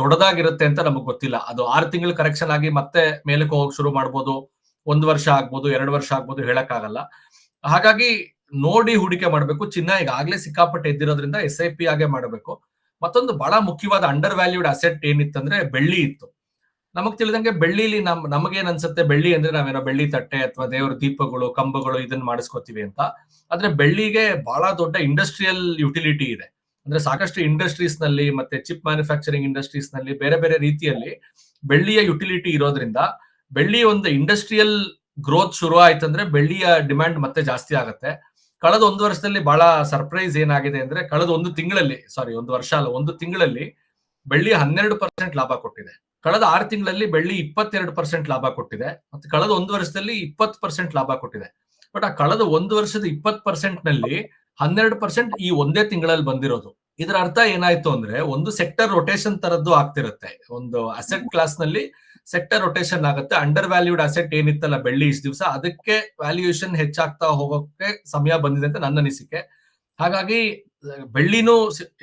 ದೊಡ್ಡದಾಗಿರುತ್ತೆ ಅಂತ ನಮಗೆ ಗೊತ್ತಿಲ್ಲ. ಅದು ಆರು ತಿಂಗಳು ಕರೆಕ್ಷನ್ ಆಗಿ ಮತ್ತೆ ಮೇಲಕ್ಕೆ ಹೋಗಕ್ ಶುರು ಮಾಡ್ಬೋದು. ಒಂದು ವರ್ಷ ಆಗ್ಬೋದು, ಎರಡು ವರ್ಷ ಆಗ್ಬೋದು ಹೇಳಕ್ಕಾಗಲ್ಲ. ಹಾಗಾಗಿ ನೋಡಿ ಹೂಡಿಕೆ ಮಾಡಬೇಕು. ಚಿನ್ನ ಈಗಾಗಲೇ ಸಿಕ್ಕಾಪಟ್ಟೆ ಎದ್ದಿರೋದ್ರಿಂದ ಎಸ್ ಐ ಪಿ ಆಗೇ ಮಾಡಬೇಕು. ಮತ್ತೊಂದು ಬಹಳ ಮುಖ್ಯವಾದ ಅಂಡರ್ ವ್ಯಾಲ್ಯೂಡ್ ಅಸೆಟ್ ಏನಿತ್ತಂದ್ರೆ ಬೆಳ್ಳಿ ಇತ್ತು. ನಮಗ್ ತಿಳಿದಂಗೆ ಬೆಳ್ಳಿಲಿ ನಮ್, ನಮಗೇನ್ ಅನ್ಸುತ್ತೆ? ಬೆಳ್ಳಿ ಅಂದ್ರೆ ನಾವೇನೋ ಬೆಳ್ಳಿ ತಟ್ಟೆ ಅಥವಾ ದೇವರ ದೀಪಗಳು, ಕಂಬಗಳು ಇದನ್ನ ಮಾಡಿಸ್ಕೋತೀವಿ ಅಂತ. ಆದ್ರೆ ಬೆಳ್ಳಿಗೆ ಬಹಳ ದೊಡ್ಡ ಇಂಡಸ್ಟ್ರಿಯಲ್ ಯುಟಿಲಿಟಿ ಇದೆ. ಅಂದ್ರೆ ಸಾಕಷ್ಟು ಇಂಡಸ್ಟ್ರೀಸ್ನಲ್ಲಿ ಮತ್ತೆ ಚಿಪ್ ಮ್ಯಾನುಫ್ಯಾಕ್ಚರಿಂಗ್ ಇಂಡಸ್ಟ್ರೀಸ್ನಲ್ಲಿ ಬೇರೆ ಬೇರೆ ರೀತಿಯಲ್ಲಿ ಬೆಳ್ಳಿಯ ಯುಟಿಲಿಟಿ ಇರೋದ್ರಿಂದ ಬೆಳ್ಳಿ ಒಂದು ಇಂಡಸ್ಟ್ರಿಯಲ್ ಗ್ರೋತ್ ಶುರು ಆಯ್ತಂದ್ರೆ ಬೆಳ್ಳಿಯ ಡಿಮ್ಯಾಂಡ್ ಮತ್ತೆ ಜಾಸ್ತಿ ಆಗುತ್ತೆ. ಕಳೆದ ಒಂದು ವರ್ಷದಲ್ಲಿ ಬಹಳ ಸರ್ಪ್ರೈಸ್ ಏನಾಗಿದೆ ಅಂದ್ರೆ ಕಳೆದ ಒಂದು ತಿಂಗಳಲ್ಲಿ ಸಾರಿ ಒಂದು ವರ್ಷ ಅಲ್ಲ, ಒಂದು ತಿಂಗಳಲ್ಲಿ ಬೆಳ್ಳಿ ಹನ್ನೆರಡು ಪರ್ಸೆಂಟ್ ಲಾಭ ಕೊಟ್ಟಿದೆ. ಕಳೆದ ಆರು ತಿಂಗಳಲ್ಲಿ ಬೆಳ್ಳಿ ಇಪ್ಪತ್ತೆರಡು ಪರ್ಸೆಂಟ್ ಲಾಭ ಕೊಟ್ಟಿದೆ. ಮತ್ತೆ ಕಳೆದ ಒಂದು ವರ್ಷದಲ್ಲಿ ಇಪ್ಪತ್ತು ಪರ್ಸೆಂಟ್ ಲಾಭ ಕೊಟ್ಟಿದೆ. ಬಟ್ ಆ ಕಳೆದ ಒಂದು ವರ್ಷದ ಇಪ್ಪತ್ ಪರ್ಸೆಂಟ್ನಲ್ಲಿ ಹನ್ನೆರಡು ಪರ್ಸೆಂಟ್ ಈ ಒಂದೇ ತಿಂಗಳಲ್ಲಿ ಬಂದಿರೋದು. ಇದರ ಅರ್ಥ ಏನಾಯ್ತು ಅಂದ್ರೆ ಒಂದು ಸೆಕ್ಟರ್ ರೊಟೇಷನ್ ತರದ್ದು ಆಗ್ತಿರುತ್ತೆ. ಒಂದು ಅಸೆಟ್ ಕ್ಲಾಸ್ನಲ್ಲಿ ಸೆಕ್ಟರ್ ರೊಟೇಷನ್ ಆಗುತ್ತೆ. ಅಂಡರ್ ವ್ಯಾಲ್ಯೂಡ್ ಅಸೆಟ್ ಏನಿತ್ತಲ್ಲ ಬೆಳ್ಳಿ ಇಷ್ಟು ದಿವಸ, ಅದಕ್ಕೆ ವ್ಯಾಲ್ಯೂಯೇಷನ್ ಹೆಚ್ಚಾಗ್ತಾ ಹೋಗೋಕೆ ಸಮಯ ಬಂದಿದೆ ಅಂತ ನನ್ನ ಅನಿಸಿಕೆ. ಹಾಗಾಗಿ, ಬೆಳ್ಳಿನೂ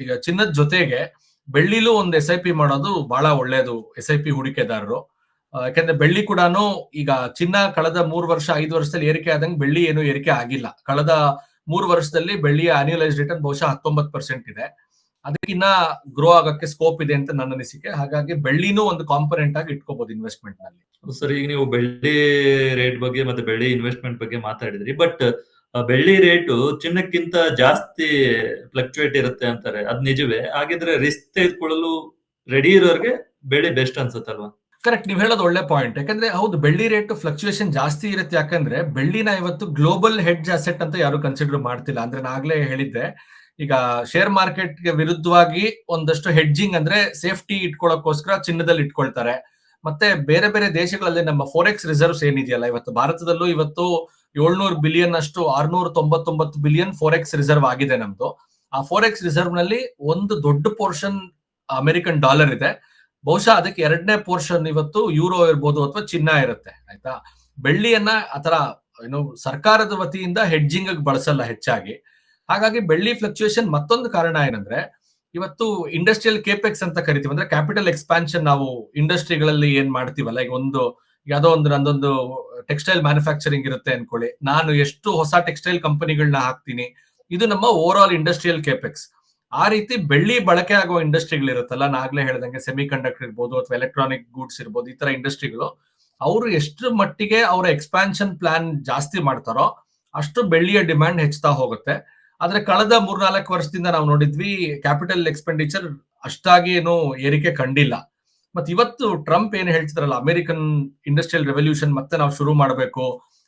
ಈಗ ಚಿನ್ನದ ಜೊತೆಗೆ ಬೆಳ್ಳಿಲೂ ಒಂದು ಎಸ್ ಐ ಪಿ ಮಾಡೋದು ಬಹಳ ಒಳ್ಳೇದು ಎಸ್ ಐ ಪಿ ಹೂಡಿಕೆದಾರರು. ಯಾಕಂದ್ರೆ ಬೆಳ್ಳಿ ಕೂಡ ಈಗ ಚಿನ್ನ ಕಳೆದ ಮೂರು ವರ್ಷ, ಐದು ವರ್ಷದಲ್ಲಿ ಏರಿಕೆ ಆದಂಗೆ ಬೆಳ್ಳಿ ಏನು ಏರಿಕೆ ಆಗಿಲ್ಲ. ಕಳೆದ ಮೂರು ವರ್ಷದಲ್ಲಿ ಬೆಳ್ಳಿಯ ಆನ್ಯುಲೈಸ್ ರಿಟರ್ನ್ ಬಹುಶಃ ಹತ್ತೊಂಬತ್ತು ಪರ್ಸೆಂಟ್ ಇದೆ. ಅದಕ್ಕಿನ್ನ ಗ್ರೋ ಆಗಕ್ಕೆ ಸ್ಕೋಪ್ ಇದೆ ಅಂತ ನನ್ನ ಅನಿಸಿಕೆ. ಹಾಗಾಗಿ ಬೆಳ್ಳಿನೂ ಒಂದು ಕಾಂಪೊನೆಂಟ್ ಆಗಿ ಇಟ್ಕೋಬಹುದು ಇನ್ವೆಸ್ಟ್ಮೆಂಟ್ನಲ್ಲಿ. ಸರ್ ಈಗ ನೀವು ಬೆಳ್ಳಿ ರೇಟ್ ಬಗ್ಗೆ ಮತ್ತೆ ಬೆಳ್ಳಿ ಇನ್ವೆಸ್ಟ್ಮೆಂಟ್ ಬಗ್ಗೆ ಮಾತಾಡಿದ್ರಿ. ಬಟ್ ಬೆಳ್ಳಿ ರೇಟು ಚಿನ್ನಕ್ಕಿಂತ ಜಾಸ್ತಿ ಫ್ಲಕ್ಚುಯೇಟ್ ಇರುತ್ತೆ ಅಂತಾರೆ. ಅದ್ ನಿಜವೇ. ಹಾಗಿದ್ರೆ ರಿಸ್ಕ್ ತೆಗೆದುಕೊಳ್ಳಲು ರೆಡಿ ಇರೋರ್ಗೆ ಬೆಳ್ಳಿ ಬೆಸ್ಟ್ ಅನ್ಸುತ್ತಲ್ವಾ? ಕರೆಕ್ಟ್ ನೀವು ಹೇಳೋದು ಒಳ್ಳೆ ಪಾಯಿಂಟ್ ಯಾಕಂದ್ರೆ ಹೌದು ಬೆಳ್ಳಿ ರೇಟ್ ಫ್ಲಕ್ಚುಯೇಷನ್ ಜಾಸ್ತಿ ಇರುತ್ತೆ. ಯಾಕಂದ್ರೆ ಬೆಳ್ಳಿನ ಇವತ್ತು ಗ್ಲೋಬಲ್ ಹೆಡ್ಜ್ ಅಸೆಟ್ ಅಂತ ಯಾರು ಕನ್ಸಿಡರ್ ಮಾಡ್ತಿಲ್ಲ. ಅಂದ್ರೆ ನಾಗ್ಲೇ ಹೇಳಿದ್ದೆ. ಈಗ ಶೇರ್ ಮಾರ್ಕೆಟ್ಗೆ ವಿರುದ್ಧವಾಗಿ ಒಂದಷ್ಟು ಹೆಡ್ಜಿಂಗ್ ಅಂದ್ರೆ ಸೇಫ್ಟಿ ಇಟ್ಕೊಳ್ಳೋಕೋಸ್ಕರ ಚಿನ್ನದಲ್ಲಿ ಇಟ್ಕೊಳ್ತಾರೆ. ಮತ್ತೆ ಬೇರೆ ಬೇರೆ ದೇಶಗಳಲ್ಲಿ ನಮ್ಮ ಫೋರೆಕ್ಸ್ ರಿಸರ್ವ್ಸ್ ಏನಿದೆಯಲ್ಲ, ಇವತ್ತು ಭಾರತದಲ್ಲೂ ಇವತ್ತು ಏಳ್ನೂರು ಬಿಲಿಯನ್ ಅಷ್ಟು ಆರ್ನೂರ ತೊಂಬತ್ತೊಂಬತ್ತು ಬಿಲಿಯನ್ ಫೋರೆಕ್ಸ್ ರಿಸರ್ವ್ ಆಗಿದೆ ನಮ್ದು. ಆ ಫೋರೆಕ್ಸ್ ರಿಸರ್ವ್ನಲ್ಲಿ ಒಂದು ದೊಡ್ಡ ಪೋರ್ಷನ್ ಅಮೆರಿಕನ್ ಡಾಲರ್ ಇದೆ. ಬಹುಶಃ ಅದಕ್ಕೆ ಎರಡನೇ ಪೋರ್ಷನ್ ಇವತ್ತು ಯೂರೋ ಇರ್ಬೋದು ಅಥವಾ ಚಿನ್ನ ಇರುತ್ತೆ, ಆಯ್ತಾ? ಬೆಳ್ಳಿಯನ್ನ ಆತರ ಏನು ಸರ್ಕಾರದ ವತಿಯಿಂದ ಹೆಡ್ಜಿಂಗ್ ಬಳಸಲ್ಲ ಹೆಚ್ಚಾಗಿ. ಹಾಗಾಗಿ ಬೆಳ್ಳಿ ಫ್ಲಕ್ಚುಯೇಷನ್ ಮತ್ತೊಂದು ಕಾರಣ ಏನಂದ್ರೆ, ಇವತ್ತು ಇಂಡಸ್ಟ್ರಿಯಲ್ ಕೇಪೆಕ್ಸ್ ಅಂತ ಕರಿತೀವಿ. ಅಂದ್ರೆ ಕ್ಯಾಪಿಟಲ್ ಎಕ್ಸ್ಪಾನ್ಷನ್ ನಾವು ಇಂಡಸ್ಟ್ರಿಗಳಲ್ಲಿ ಏನ್ ಮಾಡ್ತೀವಲ್ಲ, ಈಗ ಒಂದು, ಯಾವುದೋ ಒಂದು ನಂದೊಂದು ಟೆಕ್ಸ್ಟೈಲ್ ಮ್ಯಾನುಫ್ಯಾಕ್ಚರಿಂಗ್ ಇರುತ್ತೆ ಅನ್ಕೊಳ್ಳಿ. ನಾನು ಎಷ್ಟು ಹೊಸ ಟೆಕ್ಸ್ಟೈಲ್ ಕಂಪನಿಗಳನ್ನ ಹಾಕ್ತೀನಿ. ಇದು ನಮ್ಮ ಓವರ್ ಆಲ್ ಇಂಡಸ್ಟ್ರಿಯಲ್ ಕೇಪೆಕ್ಸ್ ಆ ರೀತಿ ಬೆಳ್ಳಿ ಬಳಕೆ ಆಗುವ ಇಂಡಸ್ಟ್ರಿಗಳು ಇರುತ್ತಲ್ಲ ನಾಗ್ಲೇ ಹೇಳ್ದಂಗೆ ಸೆಮಿ ಕಂಡಕ್ಟರ್ ಇರ್ಬೋದು ಅಥವಾ ಎಲೆಕ್ಟ್ರಾನಿಕ್ ಗೂಡ್ಸ್ ಇರ್ಬೋದು, ಈ ತರ ಇಂಡಸ್ಟ್ರಿಗಳು, ಅವರು ಎಷ್ಟು ಮಟ್ಟಿಗೆ ಅವರ ಎಕ್ಸ್ಪಾನ್ಷನ್ ಪ್ಲಾನ್ ಜಾಸ್ತಿ ಮಾಡ್ತಾರೋ ಅಷ್ಟು ಬೆಳ್ಳಿಯ ಡಿಮ್ಯಾಂಡ್ ಹೆಚ್ಚುತ್ತಾ ಹೋಗುತ್ತೆ. ಆದ್ರೆ ಕಳೆದ ಮೂರ್ನಾಲ್ಕು ವರ್ಷದಿಂದ ನಾವು ನೋಡಿದ್ವಿ ಕ್ಯಾಪಿಟಲ್ ಎಕ್ಸ್ಪೆಂಡಿಚರ್ ಅಷ್ಟಾಗಿ ಏನು ಏರಿಕೆ ಕಂಡಿಲ್ಲ. ಮತ್ ಇವತ್ತು ಟ್ರಂಪ್ ಏನ್ ಹೇಳ್ತಿದ್ರಲ್ಲ, ಅಮೆರಿಕನ್ ಇಂಡಸ್ಟ್ರಿಯಲ್ ರೆವಲ್ಯೂಷನ್ ಮತ್ತೆ ನಾವು ಶುರು ಮಾಡಬೇಕು,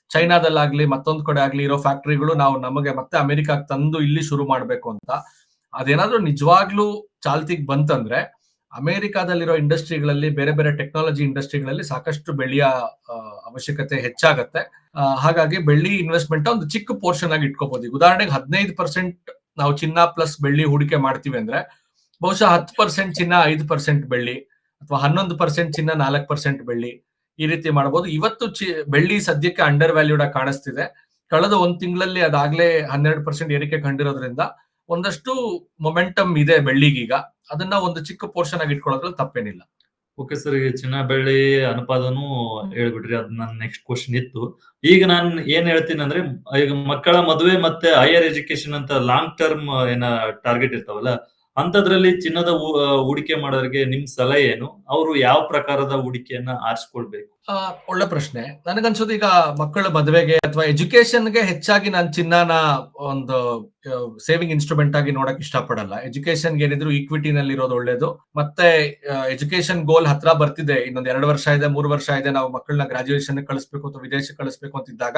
ಚೈನಾದಲ್ಲಾಗ್ಲಿ ಮತ್ತೊಂದ್ ಕಡೆ ಆಗ್ಲಿ ಇರೋ ಫ್ಯಾಕ್ಟರಿಗಳು ನಾವು ನಮಗೆ ಮತ್ತೆ ಅಮೆರಿಕಾಗ್ ತಂದು ಇಲ್ಲಿ ಶುರು ಮಾಡಬೇಕು ಅಂತ. ಅದೇನಾದ್ರೂ ನಿಜವಾಗ್ಲೂ ಚಾಲ್ತಿಗೆ ಬಂತಂದ್ರೆ ಅಮೆರಿಕಾದಲ್ಲಿರೋ ಇಂಡಸ್ಟ್ರಿಗಳಲ್ಲಿ, ಬೇರೆ ಬೇರೆ ಟೆಕ್ನಾಲಜಿ ಇಂಡಸ್ಟ್ರಿಗಳಲ್ಲಿ ಸಾಕಷ್ಟು ಬೆಳ್ಳಿಯ ಅವಶ್ಯಕತೆ ಹೆಚ್ಚಾಗತ್ತೆ. ಹಾಗಾಗಿ ಬೆಳ್ಳಿ ಇನ್ವೆಸ್ಟ್ಮೆಂಟ್ ಒಂದು ಚಿಕ್ಕ ಪೋರ್ಷನ್ ಆಗಿ ಇಟ್ಕೋಬಹುದು ಈಗ ಉದಾಹರಣೆಗೆ ಹದಿನೈದು ಪರ್ಸೆಂಟ್ ನಾವು ಚಿನ್ನ ಪ್ಲಸ್ ಬೆಳ್ಳಿ ಹೂಡಿಕೆ ಮಾಡ್ತೀವಿ ಅಂದ್ರೆ, ಬಹುಶಃ ಹತ್ತು ಪರ್ಸೆಂಟ್ ಚಿನ್ನ, ಐದು ಪರ್ಸೆಂಟ್ ಬೆಳ್ಳಿ, ಅಥವಾ ಹನ್ನೊಂದು ಪರ್ಸೆಂಟ್ ಚಿನ್ನ, ನಾಲ್ಕು ಪರ್ಸೆಂಟ್ ಬೆಳ್ಳಿ ಈ ರೀತಿ ಮಾಡಬಹುದು ಇವತ್ತು ಚಿ, ಬೆಳ್ಳಿ ಸದ್ಯಕ್ಕೆ ಅಂಡರ್ ವ್ಯಾಲ್ಯೂಡ್ ಆಗಿ ಕಾಣಿಸ್ತಿದೆ. ಕಳೆದ ಒಂದ್ ತಿಂಗಳಲ್ಲಿ ಅದಾಗ್ಲೇ ಹನ್ನೆರಡು ಪರ್ಸೆಂಟ್ ಏರಿಕೆ ಕಂಡಿರೋದ್ರಿಂದ ಒಂದಷ್ಟು ಮೊಮೆಂಟಮ್ ಇದೆ ಬೆಳ್ಳಿಗೀಗ. ಅದನ್ನ ಒಂದು ಚಿಕ್ಕ ಪೋರ್ಷನ್ ಆಗಿ ಇಟ್ಕೊಳ್ಳೋದ್ರಲ್ಲಿ ತಪ್ಪೇನಿಲ್ಲ. ಓಕೆ ಸರ್ ಈಗ ಚಿನ್ನ ಬೆಳ್ಳಿ ಅನುಪಾದನು ಹೇಳ್ಬಿಟ್ರಿ ಅದ್ ನನ್ನ ನೆಕ್ಸ್ಟ್ ಕ್ವಶನ್ ಇತ್ತು. ಈಗ ನಾನು ಏನ್ ಹೇಳ್ತೀನಿ ಅಂದ್ರೆ ಈಗ ಮಕ್ಕಳ ಮದುವೆ ಮತ್ತೆ ಹೈಯರ್ ಎಜುಕೇಶನ್ ಅಂತ ಲಾಂಗ್ ಟರ್ಮ್ ಏನ ಟಾರ್ಗೆಟ್ ಇರ್ತಾವಲ್ಲ ಅಂತದ್ರಲ್ಲಿ ಚಿನ್ನದ ಹೂಡಿಕೆ ಮಾಡೋರಿಗೆ ನಿಮ್ ಸಲಹೆ ಏನು? ಅವರು ಯಾವ ಪ್ರಕಾರದ ಹೂಡಿಕೆಯನ್ನ ಆರಿಸ್ಕೊಳ್ಬೇಕು? ಒಳ್ಳೆ ಪ್ರಶ್ನೆ. ನನಗನ್ಸೋದು ಈಗ ಮಕ್ಕಳ ಮದುವೆಗೆ ಅಥವಾ ಎಜುಕೇಶನ್ಗೆ ಹೆಚ್ಚಾಗಿ ನಾನು ಚಿನ್ನನ ಒಂದು ಸೇವಿಂಗ್ ಇನ್ಸ್ಟ್ರೂಮೆಂಟ್ ಆಗಿ ನೋಡಕ್ ಇಷ್ಟಪಡಲ್ಲ. ಎಜುಕೇಶನ್ ಏನಿದ್ರು ಈಕ್ವಿಟಿನಲ್ಲಿ ಇರೋದು ಒಳ್ಳೇದು. ಮತ್ತೆ ಎಜುಕೇಶನ್ ಗೋಲ್ ಹತ್ರ ಬರ್ತಿದೆ. ಇನ್ನೊಂದ್ ಎರಡು ವರ್ಷ ಇದೆ, ಮೂರು ವರ್ಷ ಇದೆ, ನಾವು ಮಕ್ಕಳನ್ನ ಗ್ರಾಜುಯೇಷನ್ ಕಳಿಸ್ಬೇಕು ಅಥವಾ ವಿದೇಶ ಕಳಿಸ್ಬೇಕು ಅಂತಿದ್ದಾಗ,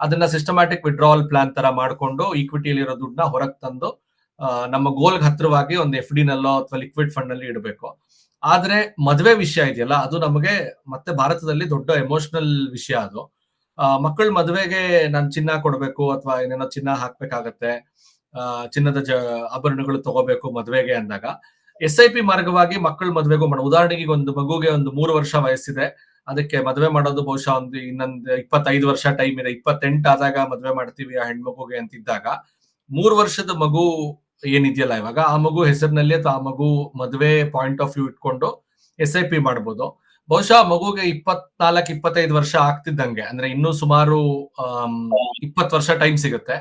ಅದನ್ನ ಸಿಸ್ಟಮ್ಯಾಟಿಕ್ ವಿಡ್ರಾವಲ್ ಪ್ಲಾನ್ ತರ ಮಾಡ್ಕೊಂಡು ಈಕ್ವಿಟಿಯಲ್ಲಿ ಇರೋ ದುಡ್ಡನ್ನ ಹೊರಗೆ ತಂದು ನಮ್ಮ ಗೋಲ್ಗೆ ಹತ್ರವಾಗಿ ಒಂದು ಎಫ್ ಡಿ ನಲ್ಲೋ ಅಥವಾ ಲಿಕ್ವಿಡ್ ಫಂಡ್ನಲ್ಲಿ ಇಡಬೇಕು. ಆದ್ರೆ ಮದುವೆ ವಿಷಯ ಇದೆಯಲ್ಲ, ಅದು ನಮಗೆ ಮತ್ತೆ ಭಾರತದಲ್ಲಿ ದೊಡ್ಡ ಎಮೋಷನಲ್ ವಿಷಯ ಅದು. ಮಕ್ಕಳ ಮದುವೆಗೆ ನಾನು ಚಿನ್ನ ಕೊಡಬೇಕು ಅಥವಾ ಏನೇನೋ ಚಿನ್ನ ಹಾಕ್ಬೇಕಾಗತ್ತೆ. ಚಿನ್ನದ ಜ, ಆಭರಣಗಳು ತಗೋಬೇಕು ಮದುವೆಗೆ ಅಂದಾಗ. ಎಸ್ ಐ ಪಿ ಮಾರ್ಗವಾಗಿ ಮಕ್ಕಳ ಮದುವೆಗೂ ಮಾಡ ಉದಾಹರಣೆಗೆ ಒಂದು ಮಗುಗೆ ಒಂದು ಮೂರು ವರ್ಷ ವಯಸ್ಸಿದೆ. ಅದಕ್ಕೆ ಮದುವೆ ಮಾಡೋದು ಬಹುಶಃ ಒಂದು ಇನ್ನೊಂದು ಇಪ್ಪತ್ತೈದು ವರ್ಷ ಟೈಮ್ ಇದೆ. ಇಪ್ಪತ್ತೆಂಟು ಆದಾಗ ಮದುವೆ ಮಾಡ್ತೀವಿ ಆ ಹೆಣ್ಮಗುಗೆ ಅಂತಿದ್ದಾಗ. ಮೂರು ವರ್ಷದ ಮಗು ಏನಿದೆಯಲ್ಲ ಇವಾಗ? ಆ ಮಗು ಹೆಸರಿನಲ್ಲಿ ಅಥವಾ ಆ ಮಗು ಮದುವೆ ಪಾಯಿಂಟ್ ಆಫ್ ವ್ಯೂ ಇಟ್ಕೊಂಡು ಎಸ್ ಐ ಪಿ ಮಾಡ್ಬೋದು. ಬಹುಶಃ ಮಗುಗೆ ಇಪ್ಪತ್ನಾಲ್ಕು, ಇಪ್ಪತ್ತೈದು ವರ್ಷ ಆಗ್ತಿದ್ದಂಗೆ. ಅಂದ್ರೆ ಇನ್ನೂ ಸುಮಾರು ಇಪ್ಪತ್ತು ವರ್ಷ ಟೈಮ್ ಸಿಗುತ್ತೆ.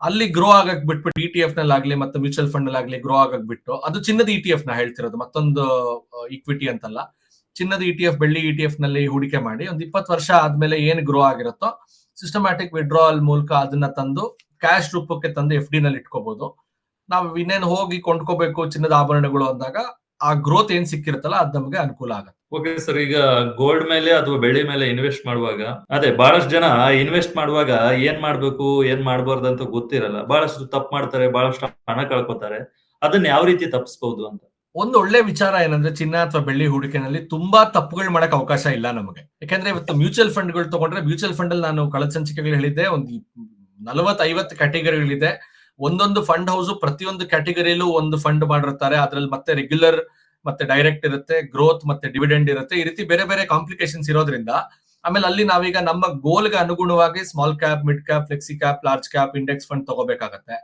ಅಲ್ಲಿ ಗ್ರೋ ಆಗಕ್ ಬಿಟ್ಬಿಟ್ಟು ಇ ಟಿ ಎಫ್ನಲ್ಲಿ ಮತ್ತೆ ಮ್ಯೂಚುವಲ್ ಫಂಡ್ನಲ್ಲಿ ಗ್ರೋ ಆಗಕ್ ಬಿಟ್ಟು, ಅದು ಚಿನ್ನದ ಇ ಟಿ ಎಫ್ನ ಹೇಳ್ತಿರೋದು, ಮತ್ತೊಂದು ಇಕ್ವಿಟಿ ಅಂತಲ್ಲ. ಚಿನ್ನದ ಇ ಟಿ ಎಫ್ ಬೆಳ್ಳಿ ಇ ಟಿ ಎಫ್ನಲ್ಲಿ ಹೂಡಿಕೆ ಮಾಡಿ, ಒಂದು ಇಪ್ಪತ್ತು ವರ್ಷ ಆದ್ಮೇಲೆ ಏನ್ ಗ್ರೋ ಆಗಿರುತ್ತೋ ಸಿಸ್ಟಮ್ಯಾಟಿಕ್ ವಿಡ್ರಾವಲ್ ಮೂಲಕ ಅದನ್ನ ತಂದು ಕ್ಯಾಶ್ ರೂಪಕ್ಕೆ ತಂದು ಎಫ್ ಡಿ ನಲ್ಲಿ ಇಟ್ಕೋಬಹುದು ನಾವು ಇನ್ನೇನು ಹೋಗಿ ಕೊಂಡ್ಕೋಬೇಕು ಚಿನ್ನದ ಆಭರಣಗಳು ಅಂದಾಗ ಆ ಗ್ರೋತ್ ಏನ್ ಸಿಕ್ಕಿರುತ್ತಲ್ಲ ಅದ್ ನಮಗೆ ಅನುಕೂಲ ಆಗುತ್ತೆ. ಓಕೆ ಸರ್ ಈಗ ಗೋಲ್ಡ್ ಮೇಲೆ ಅಥವಾ ಬೆಳ್ಳಿ ಮೇಲೆ ಇನ್ವೆಸ್ಟ್ ಮಾಡುವಾಗ ಅದೇ ಬಹಳಷ್ಟು ಜನ ಇನ್ವೆಸ್ಟ್ ಮಾಡುವಾಗ ಏನ್ ಮಾಡ್ಬೇಕು ಏನ್ ಮಾಡಬಾರ್ದು ಅಂತ ಗೊತ್ತಿರಲ್ಲ. ಬಹಳಷ್ಟು ತಪ್ಪು ಮಾಡ್ತಾರೆ ಬಹಳಷ್ಟು ಹಣ ಕಳ್ಕೊತಾರೆ. ಅದನ್ನ ಯಾವ ರೀತಿ ತಪ್ಪಿಸಬಹುದು ಅಂತ? ಒಂದು ಒಳ್ಳೆ ವಿಚಾರ ಏನಂದ್ರೆ ಚಿನ್ನ ಅಥವಾ ಬೆಳ್ಳಿ ಹೂಡಿಕೆನಲ್ಲಿ ತುಂಬಾ ತಪ್ಪುಗಳು ಮಾಡಕ್ ಅವಕಾಶ ಇಲ್ಲ ನಮಗೆ. ಯಾಕಂದ್ರೆ ಇವತ್ತು ಮ್ಯೂಚುವಲ್ ಫಂಡ್ಗಳು ತಗೊಂಡ್ರೆ ಮ್ಯೂಚುವಲ್ ಫಂಡ್ ಅಲ್ಲಿ ನಾನು ಕಳೆದ ಸಂಚಿಕೆಗಳು ಹೇಳಿದ್ದೆ ಒಂದು ನಲವತ್ ಐವತ್ತು ಕ್ಯಾಟಗರಿಗಳಿದೆ ಒಂದೊಂದು ಫಂಡ್ ಹೌಸ್ ಪ್ರತಿಯೊಂದು ಕ್ಯಾಟಗರಿಲೂ ಒಂದು ಫಂಡ್ ಮಾಡಿರ್ತಾರೆ. ಅದ್ರಲ್ಲಿ ಮತ್ತೆ ರೆಗ್ಯುಲರ್ ಮತ್ತೆ ಡೈರೆಕ್ಟ್ ಇರುತ್ತೆ ಗ್ರೋತ್ ಮತ್ತೆ ಡಿವಿಡೆಂಡ್ ಇರುತ್ತೆ. ಈ ರೀತಿ ಬೇರೆ ಬೇರೆ ಕಾಂಪ್ಲಿಕೇಶನ್ಸ್ ಇರೋದ್ರಿಂದ ಆಮೇಲೆ ಅಲ್ಲಿ ನಾವೀಗ ನಮ್ಮ ಗೋಲ್ಗೆ ಅನುಗುಣವಾಗಿ small cap mid cap flexi cap large cap index fund ತಗೋಬೇಕಾಗತ್ತೆ.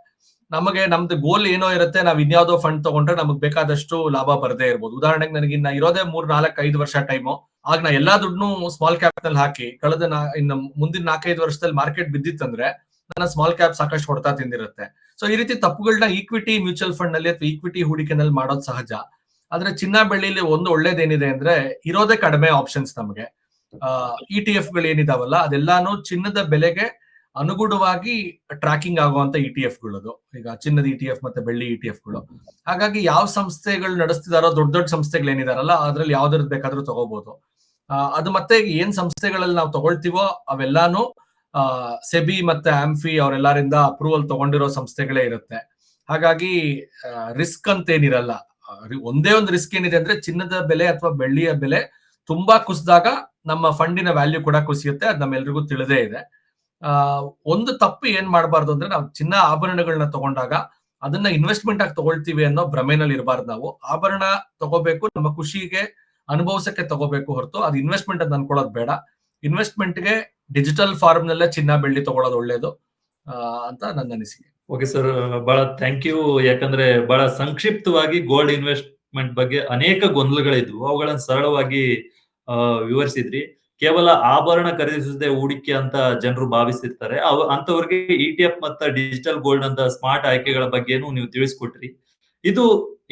ನಮಗೆ ನಮ್ದು ಗೋಲ್ ಏನೋ ಇರುತ್ತೆ, ನಾವ್ ಇನ್ಯಾವುದೋ ಫಂಡ್ ತಗೊಂಡ್ರೆ ನಮಗೆ ಬೇಕಾದಷ್ಟು ಲಾಭ ಬರದೇ ಇರ್ಬೋದು. ಉದಾಹರಣೆಗೆ ನನಗೆ ಇನ್ನ ಇರೋದೇ ಮೂರ್, ನಾಲ್ಕು, ಐದು ವರ್ಷ ಟೈಮು ಆಗ ನಾ ಎಲ್ಲಾ ದುಡ್ಡು ಸ್ಮಾಲ್ ಕ್ಯಾಪ್ನಲ್ಲಿ ಹಾಕಿ, ಕಳೆದ ಇನ್ನು ಮುಂದಿನ ನಾಲ್ಕೈದು ವರ್ಷದಲ್ಲಿ ಮಾರ್ಕೆಟ್ ಬಿದ್ದಿತ್ತಂದ್ರೆ ನನ್ನ ಸ್ಮಾಲ್ ಕ್ಯಾಪ್ ಸಾಕಷ್ಟು ಹೊಡ್ತಾ ತಿಂದಿರುತ್ತೆ. ಸೊ ಈ ರೀತಿ ತಪ್ಪುಗಳನ್ನ ಈಕ್ವಿಟಿ ಮ್ಯೂಚುವಲ್ ಫಂಡ್ನಲ್ಲಿ ಅಥವಾ ಈಕ್ವಿಟಿ ಹೂಡಿಕೆನಲ್ಲಿ ಮಾಡೋದು ಸಹಜ. ಆದ್ರೆ ಚಿನ್ನ ಬೆಳ್ಳಿಲಿ ಒಂದು ಒಳ್ಳೇದೇನಿದೆ ಅಂದ್ರೆ ಇರೋದೇ ಕಡಿಮೆ ಆಪ್ಷನ್ಸ್ ನಮಗೆ. ಇ ಟಿ ಎಫ್ಗಳು ಏನಿದಾವಲ್ಲ, ಅದೆಲ್ಲಾನು ಚಿನ್ನದ ಬೆಲೆಗೆ ಅನುಗುಣವಾಗಿ ಟ್ರ್ಯಾಕಿಂಗ್ ಆಗುವಂತ ಇ ಟಿ ಎಫ್ ಗಳದು ಈಗ ಚಿನ್ನದ ಇ ಟಿ ಎಫ್ ಮತ್ತೆ ಬೆಳ್ಳಿ ಇ ಟಿ ಎಫ್ಗಳು. ಹಾಗಾಗಿ ಯಾವ ಸಂಸ್ಥೆಗಳು ನಡೆಸ್ತಿದಾರೋ ದೊಡ್ಡ ದೊಡ್ಡ ಸಂಸ್ಥೆಗಳು ಏನಿದಾರಲ್ಲ, ಅದ್ರಲ್ಲಿ ಯಾವ್ದ್ರದ್ದು ಬೇಕಾದ್ರೂ ತಗೋಬಹುದು ಅದು ಮತ್ತೆ ಏನ್ ಸಂಸ್ಥೆಗಳಲ್ಲಿ ನಾವು ತಗೊಳ್ತೀವೋ ಅವೆಲ್ಲಾನು ಸೆಬಿ ಮತ್ತೆ ಆಂಫಿ ಅವರೆಲ್ಲರಿಂದ ಅಪ್ರೂವಲ್ ತಗೊಂಡಿರೋ ಸಂಸ್ಥೆಗಳೇ ಇರುತ್ತೆ. ಹಾಗಾಗಿ ರಿಸ್ಕ್ ಅಂತ ಏನಿರಲ್ಲ ಒಂದೇ ಒಂದು ರಿಸ್ಕ್ ಏನಿದೆ ಅಂದ್ರೆ ಚಿನ್ನದ ಬೆಲೆ ಅಥವಾ ಬೆಳ್ಳಿಯ ಬೆಲೆ ತುಂಬಾ ಕುಸಿದಾಗ ನಮ್ಮ ಫಂಡಿನ ವ್ಯಾಲ್ಯೂ ಕೂಡ ಕುಸಿಯುತ್ತೆ. ಅದು ನಮ್ಮೆಲ್ರಿಗೂ ತಿಳಿದೇ ಇದೆ. ಒಂದು ತಪ್ಪು ಏನ್ ಮಾಡಬಾರ್ದು ಅಂದ್ರೆ ನಾವು ಚಿನ್ನ ಆಭರಣಗಳನ್ನ ತಗೊಂಡಾಗ ಅದನ್ನ ಇನ್ವೆಸ್ಟ್ಮೆಂಟ್ ಆಗಿ ತಗೊಳ್ತೀವಿ ಅನ್ನೋ ಭ್ರಮೆನಲ್ಲಿ ಇರಬಾರ್ದು ನಾವು. ಆಭರಣ ತಗೋಬೇಕು, ನಮ್ಮ ಖುಷಿಗೆ ಅನುಭವಿಸಕ್ಕೆ ತಗೋಬೇಕು ಹೊರತು ಅದು ಇನ್ವೆಸ್ಟ್ಮೆಂಟ್ ಅಂತ ಅನ್ಕೊಳ್ಳೋದು ಬೇಡ. ಇನ್ವೆಸ್ಟ್ಮೆಂಟ್ಗೆ ಡಿಜಿಟಲ್ ಫಾರ್ಮ್ ನಲ್ಲೇ ಚಿನ್ನ ಬೆಳ್ಳಿ ತಗೊಳ್ಳೋದು ಒಳ್ಳೇದು ಅಂತ ನನ್ನ ಅನಿಸಿಕೆ. ಓಕೆ ಸರ್ ಬಹಳ ಥ್ಯಾಂಕ್ ಯು ಯಾಕಂದ್ರೆ ಬಹಳ ಸಂಕ್ಷಿಪ್ತವಾಗಿ ಗೋಲ್ಡ್ ಇನ್ವೆಸ್ಟ್ಮೆಂಟ್ ಬಗ್ಗೆ ಅನೇಕ ಗೊಂದಲಗಳಿದ್ವು. ಅವುಗಳನ್ನು ಸರಳವಾಗಿ ವಿವರಿಸಿದ್ರಿ. ಕೇವಲ ಆಭರಣ ಖರೀದಿಸದೆ ಹೂಡಿಕೆ ಅಂತ ಜನರು ಭಾವಿಸಿರ್ತಾರೆ. ಅಂತವ್ರಿಗೆ ಇ ಟಿ ಎಫ್ ಮತ್ತು ಡಿಜಿಟಲ್ ಗೋಲ್ಡ್ ಅಂತ ಸ್ಮಾರ್ಟ್ ಆಯ್ಕೆಗಳ ಬಗ್ಗೆನೂ ನೀವು ತಿಳಿಸ್ಕೊಟ್ರಿ. ಇದು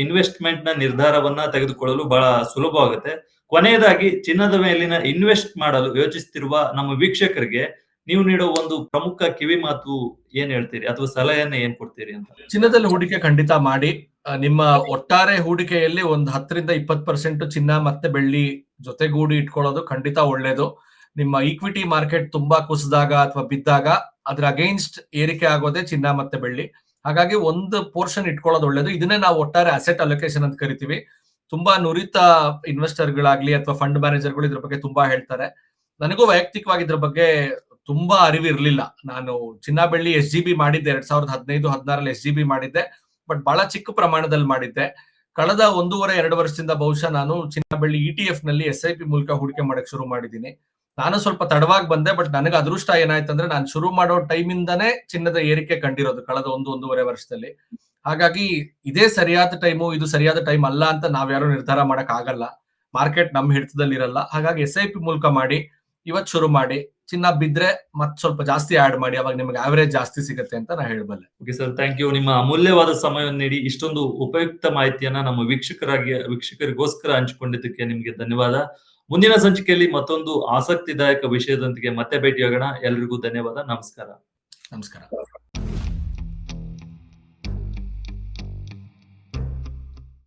ಇನ್ವೆಸ್ಟ್ಮೆಂಟ್ನ ನಿರ್ಧಾರವನ್ನ ತೆಗೆದುಕೊಳ್ಳಲು ಬಹಳ ಸುಲಭವಾಗುತ್ತೆ. ಕೊನೆಯದಾಗಿ ಚಿನ್ನದ ಮೇಲಿನ ಇನ್ವೆಸ್ಟ್ ಮಾಡಲು ಯೋಚಿಸುತ್ತಿರುವ ನಮ್ಮ ವೀಕ್ಷಕರಿಗೆ ನೀವು ನೀಡೋ ಒಂದು ಪ್ರಮುಖ ಕಿವಿ ಮಾತು ಏನ್ ಹೇಳ್ತೀರಿ ಅಥವಾ ಸಲಹೆಯನ್ನ ಏನ್ ಕೊಡ್ತೀರಿ ಅಂತ? ಚಿನ್ನದಲ್ಲಿ ಹೂಡಿಕೆ ಖಂಡಿತ ಮಾಡಿ. ನಿಮ್ಮ ಒಟ್ಟಾರೆ ಹೂಡಿಕೆಯಲ್ಲಿ ಒಂದು ಹತ್ತರಿಂದ ಇಪ್ಪತ್ತು ಪರ್ಸೆಂಟ್ ಚಿನ್ನ ಮತ್ತೆ ಬೆಳ್ಳಿ ಜೊತೆಗೂಡಿ ಇಟ್ಕೊಳ್ಳೋದು ಖಂಡಿತ ಒಳ್ಳೇದು. ನಿಮ್ಮ ಈಕ್ವಿಟಿ ಮಾರ್ಕೆಟ್ ತುಂಬಾ ಕುಸಿದಾಗ ಅಥವಾ ಬಿದ್ದಾಗ ಅದ್ರ ಅಗೇನ್ಸ್ಟ್ ಏರಿಕೆ ಆಗೋದೇ ಚಿನ್ನ ಮತ್ತೆ ಬೆಳ್ಳಿ. ಹಾಗಾಗಿ ಒಂದು ಪೋರ್ಷನ್ ಇಟ್ಕೊಳ್ಳೋದು ಒಳ್ಳೇದು. ಇದನ್ನೇ ನಾವು ಒಟ್ಟಾರೆ ಅಸೆಟ್ ಅಲೋಕೇಶನ್ ಅಂತ ಕರಿತೀವಿ. ತುಂಬಾ ನುರಿತ ಇನ್ವೆಸ್ಟರ್ಗಳಾಗ್ಲಿ ಅಥವಾ ಫಂಡ್ ಮ್ಯಾನೇಜರ್ಗಳು ಇದ್ರ ಬಗ್ಗೆ ತುಂಬಾ ಹೇಳ್ತಾರೆ. ನನಗೂ ವೈಯಕ್ತಿಕವಾಗಿ ಇದ್ರ ಬಗ್ಗೆ ತುಂಬಾ ಅರಿವು ಇರಲಿಲ್ಲ ನಾನು ಚಿನ್ನ ಬೆಳ್ಳಿ ಎಸ್ ಜಿ ಬಿ ಮಾಡಿದ್ದೆ, ಎರಡ್ ಸಾವಿರದ ಹದಿನೈದು ಹದಿನಾರಲ್ಲಿ ಎಸ್ ಜಿ ಬಿ ಮಾಡಿದ್ದೆ ಬಟ್ ಬಹಳ ಚಿಕ್ಕ ಪ್ರಮಾಣದಲ್ಲಿ ಮಾಡಿದ್ದೆ. ಕಳೆದ ಒಂದೂವರೆ, ಎರಡು ವರ್ಷದಿಂದ ಬಹುಶಃ ನಾನು ಚಿನ್ನ ಬೆಳ್ಳಿ ಇ ಟಿ ಎಫ್ನಲ್ಲಿ ಎಸ್ ಐ ಪಿ ಮೂಲಕ ಹೂಡಿಕೆ ಮಾಡಕ್ ಶುರು ಮಾಡಿದ್ದೀನಿ. ನಾನು ಸ್ವಲ್ಪ ತಡವಾಗಿ ಬಂದೆ ಬಟ್ ನನಗೆ ಅದೃಷ್ಟ ಏನಾಯ್ತಂದ್ರೆ ನಾನು ಶುರು ಮಾಡೋ ಟೈಮಿಂದಾನೇ ಚಿನ್ನದ ಏರಿಕೆ ಕಂಡಿರೋದು ಕಳೆದ ಒಂದು, ಒಂದೂವರೆ ವರ್ಷದಲ್ಲಿ. ಹಾಗಾಗಿ ಇದೇ ಸರಿಯಾದ ಟೈಮು, ಇದು ಸರಿಯಾದ ಟೈಮ್ ಅಲ್ಲ ಅಂತ ನಾವ್ಯಾರು ನಿರ್ಧಾರ ಮಾಡಕ್ ಆಗಲ್ಲ ಮಾರ್ಕೆಟ್ ನಮ್ಮ ಹಿಡಿತದಲ್ಲಿ ಇರಲ್ಲ ಹಾಗಾಗಿ ಎಸ್ ಐ ಪಿ ಮೂಲಕ ಮಾಡಿ, ಇವತ್ ಶುರು ಮಾಡಿ, ಚಿನ್ನ ಬಿದ್ರೆ ಮತ್ ಸ್ವಲ್ಪ ಜಾಸ್ತಿ ಆಡ್ ಮಾಡಿ, ಅವಾಗ ನಿಮಗೆ ಆವರೇಜ್ ಜಾಸ್ತಿ ಸಿಗುತ್ತೆ ಅಂತ ನಾ ಹೇಳಬಲ್ಲೆ. ಓಕೆ ಸರ್ ಥ್ಯಾಂಕ್ ಯು ನಿಮ್ಮ ಅಮೂಲ್ಯವಾದ ಸಮಯವನ್ನು ನೀಡಿ, ಇಷ್ಟೊಂದು ಉಪಯುಕ್ತ ಮಾಹಿತಿಯನ್ನ ನಮ್ಮ ವೀಕ್ಷಕರಾಗಿ, ವೀಕ್ಷಕರಿಗೋಸ್ಕರ ಹಂಚಿಕೊಂಡಿದ್ದಕ್ಕೆ ನಿಮಗೆ ಧನ್ಯವಾದ. ಮುಂದಿನ ಸಂಚಿಕೆಯಲ್ಲಿ ಮತ್ತೊಂದು ಆಸಕ್ತಿದಾಯಕ ವಿಷಯದೊಂದಿಗೆ ಮತ್ತೆ ಭೇಟಿಯಾಗೋಣ. ಎಲ್ರಿಗೂ ಧನ್ಯವಾದ. ನಮಸ್ಕಾರ. ನಮಸ್ಕಾರ.